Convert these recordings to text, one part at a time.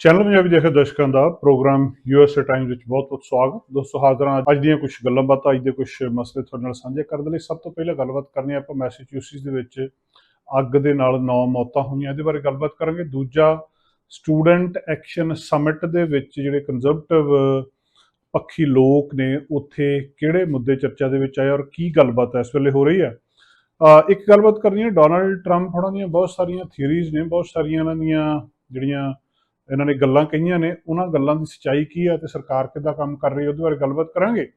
Channel Punjabi ਦੇਖੇ ਦਰਸ਼ਕਾਂ ਦਾ programme USA Times ਵਿੱਚ ਬਹੁਤ-ਬਹੁਤ ਸਵਾਗਤ। ਦੋਸਤੋ, ਹਾਜ਼ਰ ਹਾਂ ਅੱਜ ਦੀਆਂ ਕੁਝ ਗੱਲਾਂ ਬਾਤਾਂ, ਅੱਜ ਦੇ ਕੁਝ ਮਸਲੇ ਤੁਹਾਡੇ ਨਾਲ ਸਾਂਝੇ ਕਰਨ ਦੇ ਲਈ। ਸਭ ਤੋਂ ਪਹਿਲਾਂ ਗੱਲਬਾਤ ਕਰਨੀ ਆਪਾਂ ਮੈਸੇਚਿਊਸਿਸ ਦੇ ਵਿੱਚ ਅੱਗ ਦੇ ਨਾਲ 9 ਮੌਤਾਂ ਹੋਈਆਂ। ਇਹਦੇ ਬਾਰੇ ਗੱਲਬਾਤ ਕਰਾਂਗੇ। ਦੂਜਾ ਸਟੂਡੈਂਟ ਐਕਸ਼ਨ ਸਮਿਟ ਦੇ ਵਿੱਚ ਜਿਹੜੇ ਕੰਜ਼ਰਵੇਟਿਵ ਪੱਖੀ ਲੋਕ ਨੇ, ਉੱਥੇ ਕਿਹੜੇ ਮੁੱਦੇ ਚਰਚਾ ਦੇ ਵਿੱਚ ਆਏ ਔਰ ਕੀ ਗੱਲਬਾਤ ਇਸ ਵੇਲੇ ਹੋ ਰਹੀ ਹੈ। ਇੱਕ ਗੱਲਬਾਤ ਕਰਨੀ ਹੈ। ਡੋਨਾਲਡ ਟਰੰਪ ਉਹਨਾਂ ਦੀਆਂ ਬਹੁਤ ਸਾਰੀਆਂ ਥਿਊਰੀਜ਼ ਨੇ, ਬਹੁਤ ਸਾਰੀਆਂ ਇਹਨਾਂ ਦੀਆਂ ਜਿਹੜੀਆਂ ਇਹਨਾਂ ਨੇ ਗੱਲਾਂ ਕਹੀਆਂ ਨੇ, ਉਹਨਾਂ ਗੱਲਾਂ ਦੀ ਸੱਚਾਈ ਕੀ ਹੈ ਤੇ ਸਰਕਾਰ ਕਿੱਦਾਂ ਕੰਮ ਕਰ ਰਹੀ ਹੈ, ਉਹਦੇ ਬਾਰੇ ਗੱਲਬਾਤ ਕਰਾਂਗੇ।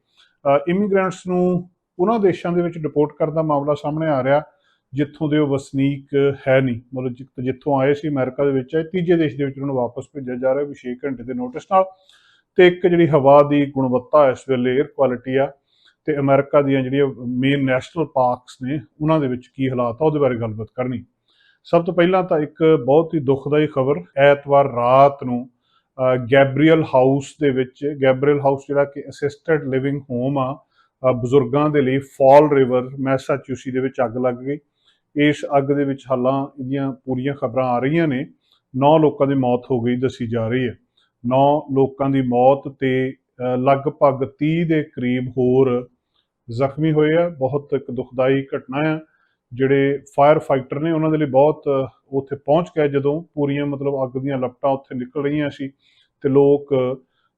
ਇਮੀਗ੍ਰੈਂਟਸ ਨੂੰ ਉਹਨਾਂ ਦੇਸ਼ਾਂ ਦੇ ਵਿੱਚ ਡਿਪੋਰਟ ਕਰਨ ਦਾ ਮਾਮਲਾ ਸਾਹਮਣੇ ਆ ਰਿਹਾ, ਜਿੱਥੋਂ ਦੇ ਉਹ ਵਸਨੀਕ ਹੈ ਨਹੀਂ, ਮਤਲਬ ਜਿ- ਜਿੱਥੋਂ ਆਏ ਸੀ ਅਮਰੀਕਾ ਦੇ ਵਿੱਚ ਹੈ ਤੀਜੇ ਦੇਸ਼ ਦੇ ਵਿੱਚ ਉਹਨਾਂ ਨੂੰ ਵਾਪਸ ਭੇਜਿਆ ਜਾ ਰਿਹਾ, ਵੀ 6 ਘੰਟੇ ਦੇ ਨੋਟਿਸ ਨਾਲ। ਤੇ ਇੱਕ ਜਿਹੜੀ ਹਵਾ ਦੀ ਗੁਣਵੱਤਾ ਇਸ ਵੇਲੇ 에ਅਰ ਕੁਆਲਿਟੀ ਆ, ਤੇ ਅਮਰੀਕਾ ਦੀਆਂ ਜਿਹੜੀਆਂ ਮੇਨ ਨੈਸ਼ਨਲ ਪਾਰਕਸ ਨੇ, ਉਹਨਾਂ ਦੇ ਵਿੱਚ ਕੀ ਹਾਲਾਤ ਆ, ਉਹਦੇ ਬਾਰੇ ਗੱਲਬਾਤ ਕਰਨੀ। ਸਭ ਤੋਂ ਪਹਿਲਾਂ ਤਾਂ ਇੱਕ ਬਹੁਤ ਹੀ ਦੁਖਦਾਈ ਖਬਰ ਐਤਵਾਰ ਰਾਤ ਨੂੰ ਗੈਬਰੀਅਲ ਹਾਊਸ ਦੇ ਵਿੱਚ, ਗੈਬਰੀਅਲ ਹਾਊਸ ਜਿਹੜਾ ਕਿ ਅਸਿਸਟਡ ਲਿਵਿੰਗ ਹੋਮ ਆ ਬਜ਼ੁਰਗਾਂ ਦੇ ਲਈ ਫਾਲ ਰਿਵਰ ਮੈਸਾਚੂਸੀ ਦੇ ਵਿੱਚ ਅੱਗ ਲੱਗ ਗਈ। ਇਸ ਅੱਗ ਦੇ ਵਿੱਚ ਹਾਲਾਂ ਇਹਦੀਆਂ ਪੂਰੀਆਂ ਖਬਰਾਂ ਆ ਰਹੀਆਂ ਨੇ। 9 ਲੋਕਾਂ ਦੀ ਮੌਤ ਹੋ ਗਈ ਦੱਸੀ ਜਾ ਰਹੀ ਹੈ। 9 ਲੋਕਾਂ ਦੀ ਮੌਤ ਤੇ ਲਗਭਗ 30 ਦੇ ਕਰੀਬ ਹੋਰ ਜ਼ਖਮੀ ਹੋਏ ਆ। ਬਹੁਤ ਇੱਕ ਦੁਖਦਾਈ ਘਟਨਾ ਆ। ਜਿਹੜੇ ਫਾਇਰ ਫਾਈਟਰ ਨੇ, ਉਹਨਾਂ ਦੇ ਲਈ ਬਹੁਤ ਉੱਥੇ ਪਹੁੰਚ ਗਏ ਜਦੋਂ ਪੂਰੀਆਂ ਮਤਲਬ ਅੱਗ ਦੀਆਂ ਲਪਟਾਂ ਉੱਥੇ ਨਿਕਲ ਰਹੀਆਂ ਸੀ ਤੇ ਲੋਕ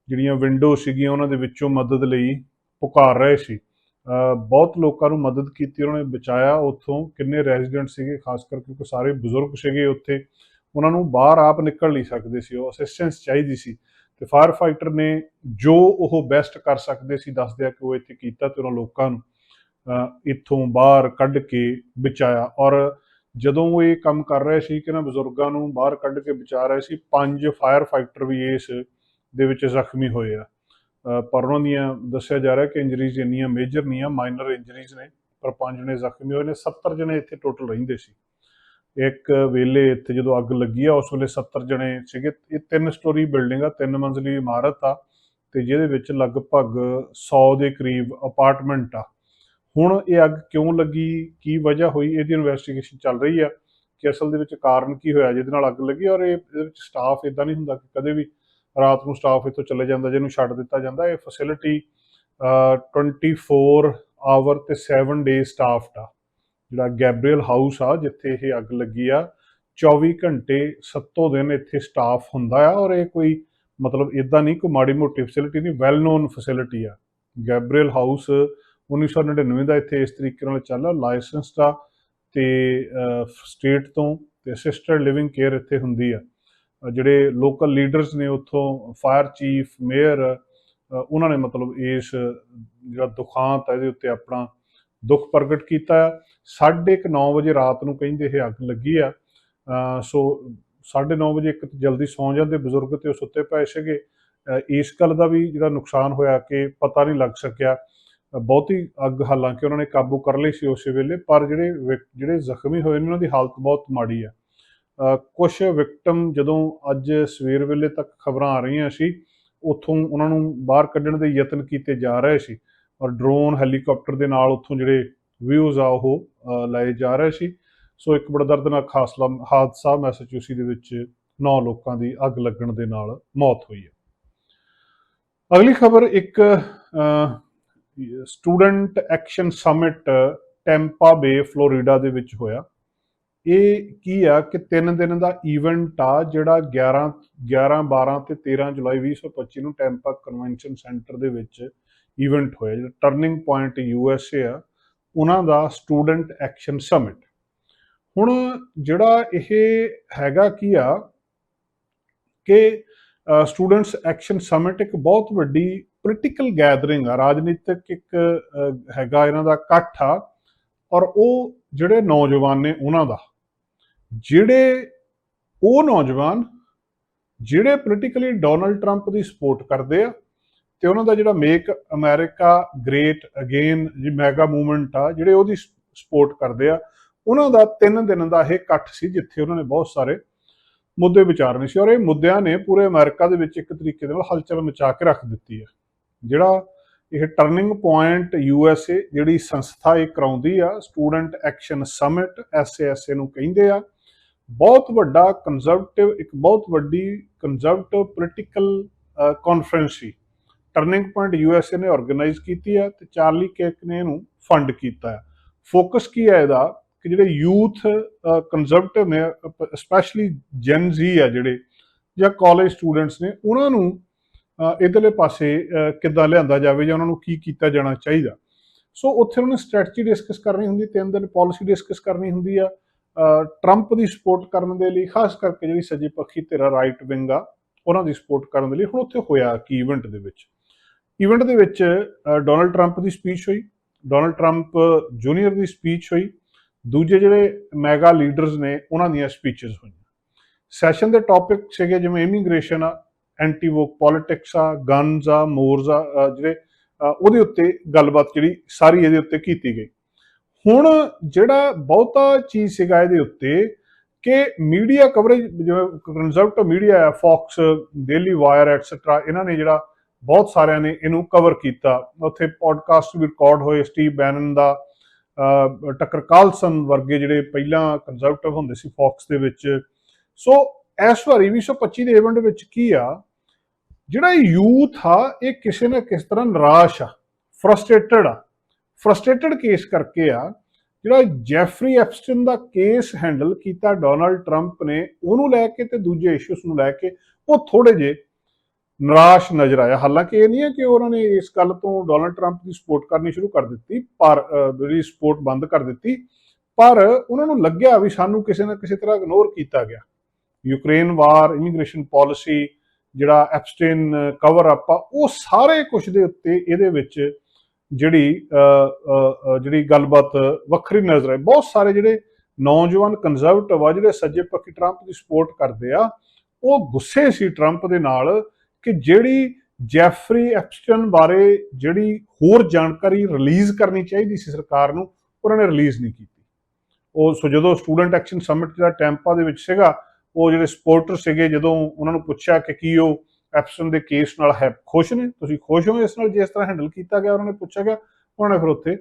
ਜਿਹੜੀਆਂ ਵਿੰਡੋ ਸੀਗੀਆਂ ਉਹਨਾਂ ਦੇ ਵਿੱਚੋਂ ਮਦਦ ਲਈ ਪੁਕਾਰ ਰਹੇ ਸੀ। ਬਹੁਤ ਲੋਕਾਂ ਨੂੰ ਮਦਦ ਕੀਤੀ, ਉਹਨਾਂ ਨੇ ਬਚਾਇਆ ਉੱਥੋਂ। ਕਿੰਨੇ ਰੈਜ਼ੀਡੈਂਟ ਸੀਗੇ, ਖਾਸ ਕਰਕੇ ਕਿਉਂਕਿ ਸਾਰੇ ਬਜ਼ੁਰਗ ਸੀਗੇ ਉੱਥੇ। ਉਹਨਾਂ ਨੂੰ ਬਾਹਰ ਆਪ ਨਿਕਲ ਨਹੀਂ ਸਕਦੇ ਸੀ, ਉਹ ਅਸਿਸਟੈਂਸ ਚਾਹੀਦੀ ਸੀ। ਤੇ ਫਾਇਰ ਫਾਈਟਰ ਨੇ ਜੋ ਉਹ ਬੈਸਟ ਕਰ ਸਕਦੇ ਸੀ ਦੱਸਦੇ ਕਿ ਉਹ ਇੱਥੇ ਕੀਤਾ ਤੇ ਉਹਨਾਂ ਲੋਕਾਂ ਨੂੰ ਇੱਥੋਂ ਬਾਹਰ ਕੱਢ ਕੇ ਬਚਾਇਆ। ਔਰ ਜਦੋਂ ਉਹ ਇਹ ਕੰਮ ਕਰ ਰਹੇ ਸੀ ਕਿ ਨਾ ਬਜ਼ੁਰਗਾਂ ਨੂੰ ਬਾਹਰ ਕੱਢ ਕੇ ਬਚਾ ਰਹੇ ਸੀ, ਪੰਜ ਫਾਇਰ ਫਾਈਟਰ ਵੀ ਇਸ ਦੇ ਵਿੱਚ ਜ਼ਖਮੀ ਹੋਏ ਆ। ਪਰ ਉਹਨਾਂ ਦੀਆਂ ਦੱਸਿਆ ਜਾ ਰਿਹਾ ਕਿ ਇੰਜਰੀਜ਼ ਇੰਨੀਆਂ ਮੇਜਰ ਨਹੀਂ ਆ ਮਾਈਨਰ ਇੰਜਰੀਜ਼ ਨੇ, ਪਰ ਪੰਜ ਜਣੇ ਜ਼ਖਮੀ ਹੋਏ ਨੇ 70 ਜਣੇ ਇੱਥੇ ਟੋਟਲ ਰਹਿੰਦੇ ਸੀ। ਇੱਕ ਵੇਲੇ ਇੱਥੇ ਜਦੋਂ ਅੱਗ ਲੱਗੀ ਆ, ਉਸ ਵੇਲੇ 70 ਜਣੇ ਸੀਗੇ। ਇਹ ਤਿੰਨ ਸਟੋਰੀ ਬਿਲਡਿੰਗ ਆ, ਤਿੰਨ ਮੰਜ਼ਲੀ ਇਮਾਰਤ ਆ, ਤੇ ਜਿਹਦੇ ਵਿੱਚ ਲਗਭਗ 100 ਦੇ ਕਰੀਬ ਅਪਾਰਟਮੈਂਟ ਆ। ਹੁਣ ਇਹ ਅੱਗ ਕਿਉਂ ਲੱਗੀ, ਕੀ ਵਜ੍ਹਾ ਹੋਈ, ਇਹਦੀ ਇਨਵੈਸਟੀਗੇਸ਼ਨ ਚੱਲ ਰਹੀ ਆ ਕਿ ਅਸਲ ਦੇ ਵਿੱਚ ਕਾਰਨ ਕੀ ਹੋਇਆ, ਜਿਹਦੇ ਨਾਲ ਅੱਗ ਲੱਗੀ ਔਰ ਇਹ ਇਹਦੇ ਵਿੱਚ ਸਟਾਫ ਇਦਾਂ ਨਹੀਂ ਹੁੰਦਾ ਕਿ ਕਦੇ ਵੀ ਰਾਤ ਨੂੰ ਸਟਾਫ ਇੱਥੋਂ ਚਲੇ ਜਾਂਦਾ, ਜਿਹਨੂੰ ਛੱਡ ਦਿੱਤਾ ਜਾਂਦਾ, ਇਹ ਫੈਸਿਲਿਟੀ 24 ਆਵਰ ਤੇ 7 ਡੇ ਸਟਾਫਡ ਆ ਜਿਹੜਾ ਗੈਬਰੀਅਲ ਹਾਊਸ ਆ, ਜਿੱਥੇ ਇਹ ਅੱਗ ਲੱਗੀ ਆ 24 ਘੰਟੇ ਸੱਤੋਂ ਦਿਨ ਇੱਥੇ ਸਟਾਫ ਹੁੰਦਾ ਆ ਔਰ ਇਹ ਕੋਈ ਮਤਲਬ ਇਦਾਂ ਨਹੀਂ, ਕੋਈ ਮਾੜੀ ਮੋਟੀ ਫੈਸਿਲਿਟੀ ਨਹੀਂ ਵੈਲ ਨੋਨ ਫੈਸਿਲਿਟੀ ਆ। ਗੈਬਰੀਅਲ ਹਾਊਸ 1999 ਦਾ ਇੱਥੇ ਇਸ ਤਰੀਕੇ ਨਾਲ ਚੱਲ ਲਾਇਸੈਂਸ ਦਾ ਤੇ ਸਟੇਟ ਤੋਂ ਤੇ ਅਸਿਸਟਡ ਲਿਵਿੰਗ ਕੇਅਰ ਇੱਥੇ ਹੁੰਦੀ ਆ। ਜਿਹੜੇ ਲੋਕਲ ਲੀਡਰਸ ਨੇ ਉੱਥੋਂ ਫਾਇਰ ਚੀਫ ਮੇਅਰ ਉਹਨਾਂ ਨੇ ਮਤਲਬ ਇਸ ਜਿਹੜਾ ਦੁਖਾਂਤ ਹੈ ਇਹਦੇ ਉੱਤੇ ਆਪਣਾ ਦੁੱਖ ਪ੍ਰਗਟ ਕੀਤਾ ਹੈ। ਸਾਢੇ ਕੁ 9 ਵਜੇ ਰਾਤ ਨੂੰ ਕਹਿੰਦੇ ਇਹ ਅੱਗ ਲੱਗੀ ਆ। ਅ, ਸੋ 9:30 ਵਜੇ ਇੱਕ ਤਾਂ ਜਲਦੀ ਸੌਂ ਜਾਂਦੇ ਬਜ਼ੁਰਗ ਤੇ ਉਹ ਸੁੱਤੇ ਪਏ ਸੀਗੇ। ਇਸ ਗੱਲ ਦਾ ਵੀ ਜਿਹੜਾ ਨੁਕਸਾਨ ਹੋਇਆ ਕਿ ਪਤਾ ਨਹੀਂ ਲੱਗ ਸਕਿਆ ਬਹੁਤੀ ਅੱਗ ਹਾਲਾਂਕਿ ਉਹਨਾਂ ਨੇ ਕਾਬੂ ਕਰ ਲਈ ਸੀ ਉਸੇ ਵੇਲੇ, ਪਰ ਜਿਹੜੇ ਵਿਕ- ਜਿਹੜੇ ਜ਼ਖਮੀ ਹੋਏ ਨੇ ਉਹਨਾਂ ਦੀ ਹਾਲਤ ਬਹੁਤ ਮਾੜੀ ਆ। ਕੁਝ ਵਿਕਟਮ ਜਦੋਂ ਅੱਜ ਸਵੇਰ ਵੇਲੇ ਤੱਕ ਖਬਰਾਂ ਆ ਰਹੀਆਂ ਸੀ, ਉੱਥੋਂ ਉਹਨਾਂ ਨੂੰ ਬਾਹਰ ਕੱਢਣ ਦੇ ਯਤਨ ਕੀਤੇ ਜਾ ਰਹੇ ਸੀ ਔਰ ਡਰੋਨ ਹੈਲੀਕਾਪਟਰ ਦੇ ਨਾਲ ਉੱਥੋਂ ਜਿਹੜੇ ਵਿਊਜ਼ ਆ ਉਹ ਲਾਏ ਜਾ ਰਹੇ ਸੀ। ਸੋ ਇੱਕ ਬੜਾ ਦਰਦਨਾਕ ਹਾਸਲਾ, ਹਾਦਸਾ ਮੈਸਾਚੂਸੀ ਦੇ ਵਿੱਚ 9 ਲੋਕਾਂ ਦੀ ਅੱਗ ਲੱਗਣ ਦੇ ਨਾਲ ਮੌਤ ਹੋਈ ਹੈ। ਅਗਲੀ ਖਬਰ ਇੱਕ student action summit Tampa Bay Florida ਦੇ ਵਿੱਚ ਹੋਇਆ। ਇਹ ਕੀ ਆ ਕਿ 3 ਦਿਨ ਦਾ ਇਵੈਂਟ ਆ ਜਿਹੜਾ 11 11 12 ਤੇ 13 ਜੁਲਾਈ 2025 ਨੂੰ ਟੈਂਪਾ ਕਨਵੈਨਸ਼ਨ ਸੈਂਟਰ ਦੇ ਵਿੱਚ ਇਵੈਂਟ ਹੋਇਆ, ਜਿਹੜਾ turning point U S A ਆ, ਉਹਨਾਂ ਦਾ ਸਟੂਡੈਂਟ ਐਕਸ਼ਨ ਸਮਿਟ। ਹੁਣ ਜਿਹੜਾ ਇਹ ਹੈਗਾ ਕੀ ਆ ਕਿ ਸਟੂਡੈਂਟਸ ਐਕਸ਼ਨ ਸਮਿਟ ਇੱਕ ਬਹੁਤ ਵੱਡੀ ਪੋਲੀਟੀਕਲ ਗੈਦਰਿੰਗ ਆ, ਰਾਜਨੀਤਿਕ ਇੱਕ ਹੈਗਾ ਇਹਨਾਂ ਦਾ ਇਕੱਠ ਆ, ਔਰ ਉਹ ਜਿਹੜੇ ਨੌਜਵਾਨ ਨੇ ਉਹਨਾਂ ਦਾ, ਜਿਹੜੇ ਉਹ ਨੌਜਵਾਨ ਜਿਹੜੇ ਪੋਲੀਟੀਕਲੀ ਡੋਨਲਡ ਟਰੰਪ ਦੀ ਸਪੋਰਟ ਕਰਦੇ ਆ, ਤੇ ਉਹਨਾਂ ਦਾ ਜਿਹੜਾ ਮੇਕ ਅਮਰੀਕਾ ਗ੍ਰੇਟ ਅਗੇਨ ਜੀ ਮੈਗਾ ਮੂਵਮੈਂਟ ਆ, ਜਿਹੜੇ ਉਹਦੀ ਸਪੋਰਟ ਕਰਦੇ ਆ, ਉਹਨਾਂ ਦਾ ਤਿੰਨ ਦਿਨ ਦਾ ਇਹ ਇਕੱਠ ਸੀ, ਜਿੱਥੇ ਉਹਨਾਂ ਨੇ ਬਹੁਤ ਸਾਰੇ ਮੁੱਦੇ ਵਿਚਾਰਨੇ ਸੀ, ਔਰ ਇਹ ਮੁੱਦਿਆਂ ਨੇ ਪੂਰੇ ਅਮਰੀਕਾ ਦੇ ਵਿੱਚ ਇੱਕ ਤਰੀਕੇ ਦੇ ਨਾਲ ਹਲਚਲ ਮਚਾ ਕੇ ਰੱਖ ਦਿੱਤੀ ਹੈ ਜਿਹੜਾ ਇਹ ਟਰਨਿੰਗ ਪੁਆਇੰਟ ਯੂਐਸਏ ਜਿਹੜੀ ਸੰਸਥਾ ਇਹ ਕਰਾਉਂਦੀ ਆ ਸਟੂਡੈਂਟ ਐਕਸ਼ਨ ਸਮਿਟ ਐਸਏਐਸਏ ਨੂੰ ਕਹਿੰਦੇ ਆ, ਬਹੁਤ ਵੱਡਾ ਕੰਜ਼ਰਵੇਟਿਵ ਇੱਕ ਬਹੁਤ ਵੱਡੀ ਕੰਜ਼ਰਵੇਟਿਵ ਪੋਲੀਟੀਕਲ ਕਾਨਫਰੰਸ ਸੀ। ਟਰਨਿੰਗ ਪੁਆਇੰਟ ਯੂਐਸਏ ਨੇ ਆਰਗੇਨਾਈਜ਼ ਕੀਤੀ ਹੈ ਤੇ ਚਾਰਲੀ ਕੇਕ ਨੇ ਇਹਨੂੰ ਫੰਡ ਕੀਤਾ ਹੈ ਫੋਕਸ ਕੀ ਹੈ ਇਹਦਾ? ਕਿ ਜਿਹੜੇ ਯੂਥ ਕੰਜ਼ਰਵੇਟਿਵ ਨੇ ਸਪੈਸ਼ਲੀ ਜੈਨ ਜ਼ੀ ਆ ਜਿਹੜੇ, ਜਾਂ ਕਾਲਜ ਸਟੂਡੈਂਟਸ ਨੇ, ਉਹਨਾਂ ਨੂੰ ਇਧਰਲੇ ਪਾਸੇ ਕਿੱਦਾਂ ਲਿਆਂਦਾ ਜਾਵੇ ਜਾਂ ਉਹਨਾਂ ਨੂੰ ਕੀ ਕੀਤਾ ਜਾਣਾ ਚਾਹੀਦਾ। ਸੋ ਉੱਥੇ ਉਹਨਾਂ ਨੇ ਸਟ੍ਰੈਟਜੀ ਡਿਸਕਸ ਕਰਨੀ ਹੁੰਦੀ ਤਿੰਨ ਦਿਨ ਪਾਲਿਸੀ ਡਿਸਕਸ ਕਰਨੀ ਹੁੰਦੀ ਆ। ਟਰੰਪ ਦੀ ਸਪੋਰਟ ਕਰਨ ਦੇ ਲਈ, ਖਾਸ ਕਰਕੇ ਜਿਹੜੀ ਸੱਜੇ ਪੱਖੀ ਧਿਰ ਰਾਈਟ ਵਿੰਗ ਆ, ਉਹਨਾਂ ਦੀ ਸਪੋਰਟ ਕਰਨ ਦੇ ਲਈ ਹੁਣ ਉੱਥੇ ਹੋਇਆ ਕੀ ਇਵੈਂਟ ਦੇ ਵਿੱਚ। ਇਵੈਂਟ ਦੇ ਵਿੱਚ ਡੋਨਲਡ ਟਰੰਪ ਦੀ ਸਪੀਚ ਹੋਈ ਡੋਨਲਡ ਟਰੰਪ ਜੂਨੀਅਰ ਦੀ ਸਪੀਚ ਹੋਈ, ਦੂਜੇ ਜਿਹੜੇ ਮੈਗਾ ਲੀਡਰਸ ਨੇ, ਉਹਨਾਂ ਦੀਆਂ ਸਪੀਚਸ ਹੋਈਆਂ। ਸੈਸ਼ਨ ਦੇ ਟੌਪਿਕ ਸੀਗੇ ਜਿਵੇਂ ਇਮੀਗ੍ਰੇਸ਼ਨ ਆ ਐਂਟੀ ਵੋਕ ਪੋਲਿਟਿਕਸ ਆ ਗਨਸ ਆ ਮੋਰਸ ਆ ਜਿਹੜੇ ਉਹਦੇ ਉੱਤੇ ਗੱਲਬਾਤ ਜਿਹੜੀ ਸਾਰੀ ਇਹਦੇ ਉੱਤੇ ਕੀਤੀ ਗਈ। ਹੁਣ ਜਿਹੜਾ ਬਹੁਤਾ ਚੀਜ਼ ਸੀਗਾ ਇਹਦੇ ਉੱਤੇ ਕਿ ਮੀਡੀਆ ਕਵਰੇਜ ਜਿਵੇਂ ਕੰਜ਼ਰਵੇਟਿਵ ਮੀਡੀਆ ਆ ਫੌਕਸ ਡੇਲੀ ਵਾਇਰ ਐਟਸਟਰਾ ਇਹਨਾਂ ਨੇ ਜਿਹੜਾ ਬਹੁਤ ਸਾਰਿਆਂ ਨੇ ਇਹਨੂੰ ਕਵਰ ਕੀਤਾ। ਉੱਥੇ ਪੋਡਕਾਸਟ ਵੀ ਰਿਕਾਰਡ ਹੋਏ ਸਟੀਵ ਬੈਨਨ ਦਾ ਟੱਕਰ ਕਾਲਸਨ ਵਰਗੇ ਜਿਹੜੇ ਪਹਿਲਾਂ ਕੰਜ਼ਰਵੇਟਿਵ ਹੁੰਦੇ ਸੀ ਫੌਕਸ ਦੇ ਵਿੱਚ। ਸੋ ਇਸ ਵਾਰੀ 2025 ਦੇ ਇਵੈਂਟ ਵਿੱਚ ਕੀ ਆ? ਜਿਹੜਾ ਯੂਥ ਆ, ਇਹ ਕਿਸੇ ਨਾ ਕਿਸ ਤਰ੍ਹਾਂ ਨਿਰਾਸ਼ ਆ ਫਰਸਟ੍ਰੇਟਡ ਆ। ਫਰਸਟ੍ਰੇਟਡ ਕੇਸ ਕਰਕੇ ਆ, ਜਿਹੜਾ ਜੈਫਰੀ ਐਪਸਟਨ ਦਾ ਕੇਸ ਹੈਂਡਲ ਕੀਤਾ ਡੋਨਲਡ ਟਰੰਪ ਨੇ, ਉਹਨੂੰ ਲੈ ਕੇ ਤੇ ਦੂਜੇ ਇਸ਼ੂਸ ਨੂੰ ਲੈ ਕੇ, ਉਹ ਥੋੜੇ ਜੇ ਨਿਰਾਸ਼ ਨਜ਼ਰ ਆਇਆ। ਹਾਲਾਂਕਿ ਇਹ ਨਹੀਂ ਹੈ ਕਿ ਉਹਨਾਂ ਨੇ ਇਸ ਗੱਲ ਤੋਂ ਡੋਨਲਡ ਟਰੰਪ ਦੀ ਸਪੋਰਟ ਕਰਨੀ ਸ਼ੁਰੂ ਕਰ ਦਿੱਤੀ, ਪਰ ਜਿਹੜੀ ਸਪੋਰਟ ਬੰਦ ਕਰ ਦਿੱਤੀ, ਪਰ ਉਹਨਾਂ ਨੂੰ ਲੱਗਿਆ ਵੀ ਸਾਨੂੰ ਕਿਸੇ ਨਾ ਕਿਸੇ ਤਰ੍ਹਾਂ ਇਗਨੋਰ ਕੀਤਾ ਗਿਆ। ਯੂਕਰੇਨ ਵਾਰ ਇਮੀਗ੍ਰੇਸ਼ਨ ਪਾਲਿਸੀ ਜਿਹੜਾ ਐਪਸਟੇਨ ਕਵਰ ਅਪ ਆ, ਉਹ ਸਾਰੇ ਕੁਝ ਦੇ ਉੱਤੇ ਇਹਦੇ ਵਿੱਚ ਜਿਹੜੀ ਜਿਹੜੀ ਗੱਲਬਾਤ ਵੱਖਰੀ ਨਜ਼ਰ ਆਈ। ਬਹੁਤ ਸਾਰੇ ਜਿਹੜੇ ਨੌਜਵਾਨ ਕੰਜ਼ਰਵੇਟਿਵ ਆ, ਜਿਹੜੇ ਸੱਜੇ ਪੱਖੀ ਟਰੰਪ ਦੀ ਸਪੋਰਟ ਕਰਦੇ ਆ, ਉਹ ਗੁੱਸੇ ਸੀ ਟਰੰਪ ਦੇ ਨਾਲ ਕਿ ਜਿਹੜੀ ਜੈਫਰੀ ਐਪਸਟਨ ਬਾਰੇ ਜਿਹੜੀ ਹੋਰ ਜਾਣਕਾਰੀ ਰਿਲੀਜ਼ ਕਰਨੀ ਚਾਹੀਦੀ ਸੀ ਸਰਕਾਰ ਨੂੰ, ਉਹਨਾਂ ਨੇ ਰਿਲੀਜ਼ ਨਹੀਂ ਕੀਤੀ। ਉਹ ਸੋ ਜਦੋਂ ਸਟੂਡੈਂਟ ਐਕਸ਼ਨ ਸਮਿਟ ਜਿਹੜਾ ਟੈਂਪਾ ਦੇ ਵਿੱਚ ਸੀਗਾ ਉਹ ਜਿਹੜੇ ਸਪੋਰਟਰ ਸੀਗੇ, ਜਦੋਂ ਉਹਨਾਂ ਨੂੰ ਪੁੱਛਿਆ ਕਿ ਕੀ ਉਹ ਐਪਸਟਨ ਦੇ ਕੇਸ ਨਾਲ ਹੈ, ਖੁਸ਼ ਨੇ? ਤੁਸੀਂ ਖੁਸ਼ ਹੋ ਇਸ ਨਾਲ ਜਿਸ ਤਰ੍ਹਾਂ ਹੈਂਡਲ ਕੀਤਾ ਗਿਆ? ਉਹਨਾਂ ਨੇ ਪੁੱਛਿਆ ਗਿਆ, ਉਹਨਾਂ ਨੇ ਫਿਰ ਉੱਥੇ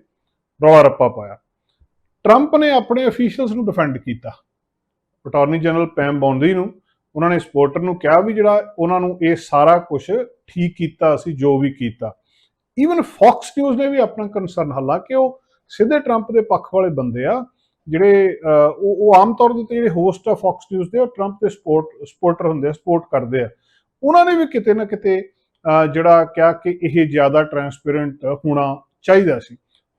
ਰੌਲਾ ਰੱਪਾ ਪਾਇਆ। ਟਰੰਪ ਨੇ ਆਪਣੇ ਅਫੀਸ਼ੀਅਲਸ ਨੂੰ ਡਿਫੈਂਡ ਕੀਤਾ। ਅਟਾਰਨੀ ਜਨਰਲ ਪੈਮ ਬੌਂਡੀ ਨੂੰ, ਉਹਨਾਂ ਨੇ ਸਪੋਰਟਰ ਨੂੰ ਕਿਹਾ ਵੀ ਜਿਹੜਾ ਉਹਨਾਂ ਨੂੰ ਇਹ ਸਾਰਾ ਕੁਝ ਠੀਕ ਕੀਤਾ, ਅਸੀਂ ਜੋ ਵੀ ਕੀਤਾ। ਈਵਨ ਫੌਕਸ ਨਿਊਜ਼ ਨੇ ਵੀ ਆਪਣਾ ਕੰਸਰਨ ਕਿ ਉਹ ਸਿੱਧੇ ਟਰੰਪ ਦੇ ਪੱਖ ਵਾਲੇ ਬੰਦੇ ਆ। ਜਿਹੜੇ ਉਹ ਉਹ ਆਮ ਤੌਰ ਦੇ ਉੱਤੇ ਜਿਹੜੇ ਹੋਸਟ ਆ ਫੌਕਸ ਨਿਊਜ਼ ਦੇ ਉਹ ਟਰੰਪ ਦੇ ਸਪੋਰਟ ਸਪੋਰਟਰ ਹੁੰਦੇ ਆ ਸਪੋਰਟ ਕਰਦੇ ਆ। ਉਹਨਾਂ ਨੇ ਵੀ ਕਿਤੇ ਨਾ ਕਿਤੇ ਜਿਹੜਾ ਕਿਹਾ ਕਿ ਇਹ ਜ਼ਿਆਦਾ ਟਰਾਂਸਪੇਰੈਂਟ ਹੋਣਾ ਚਾਹੀਦਾ ਸੀ।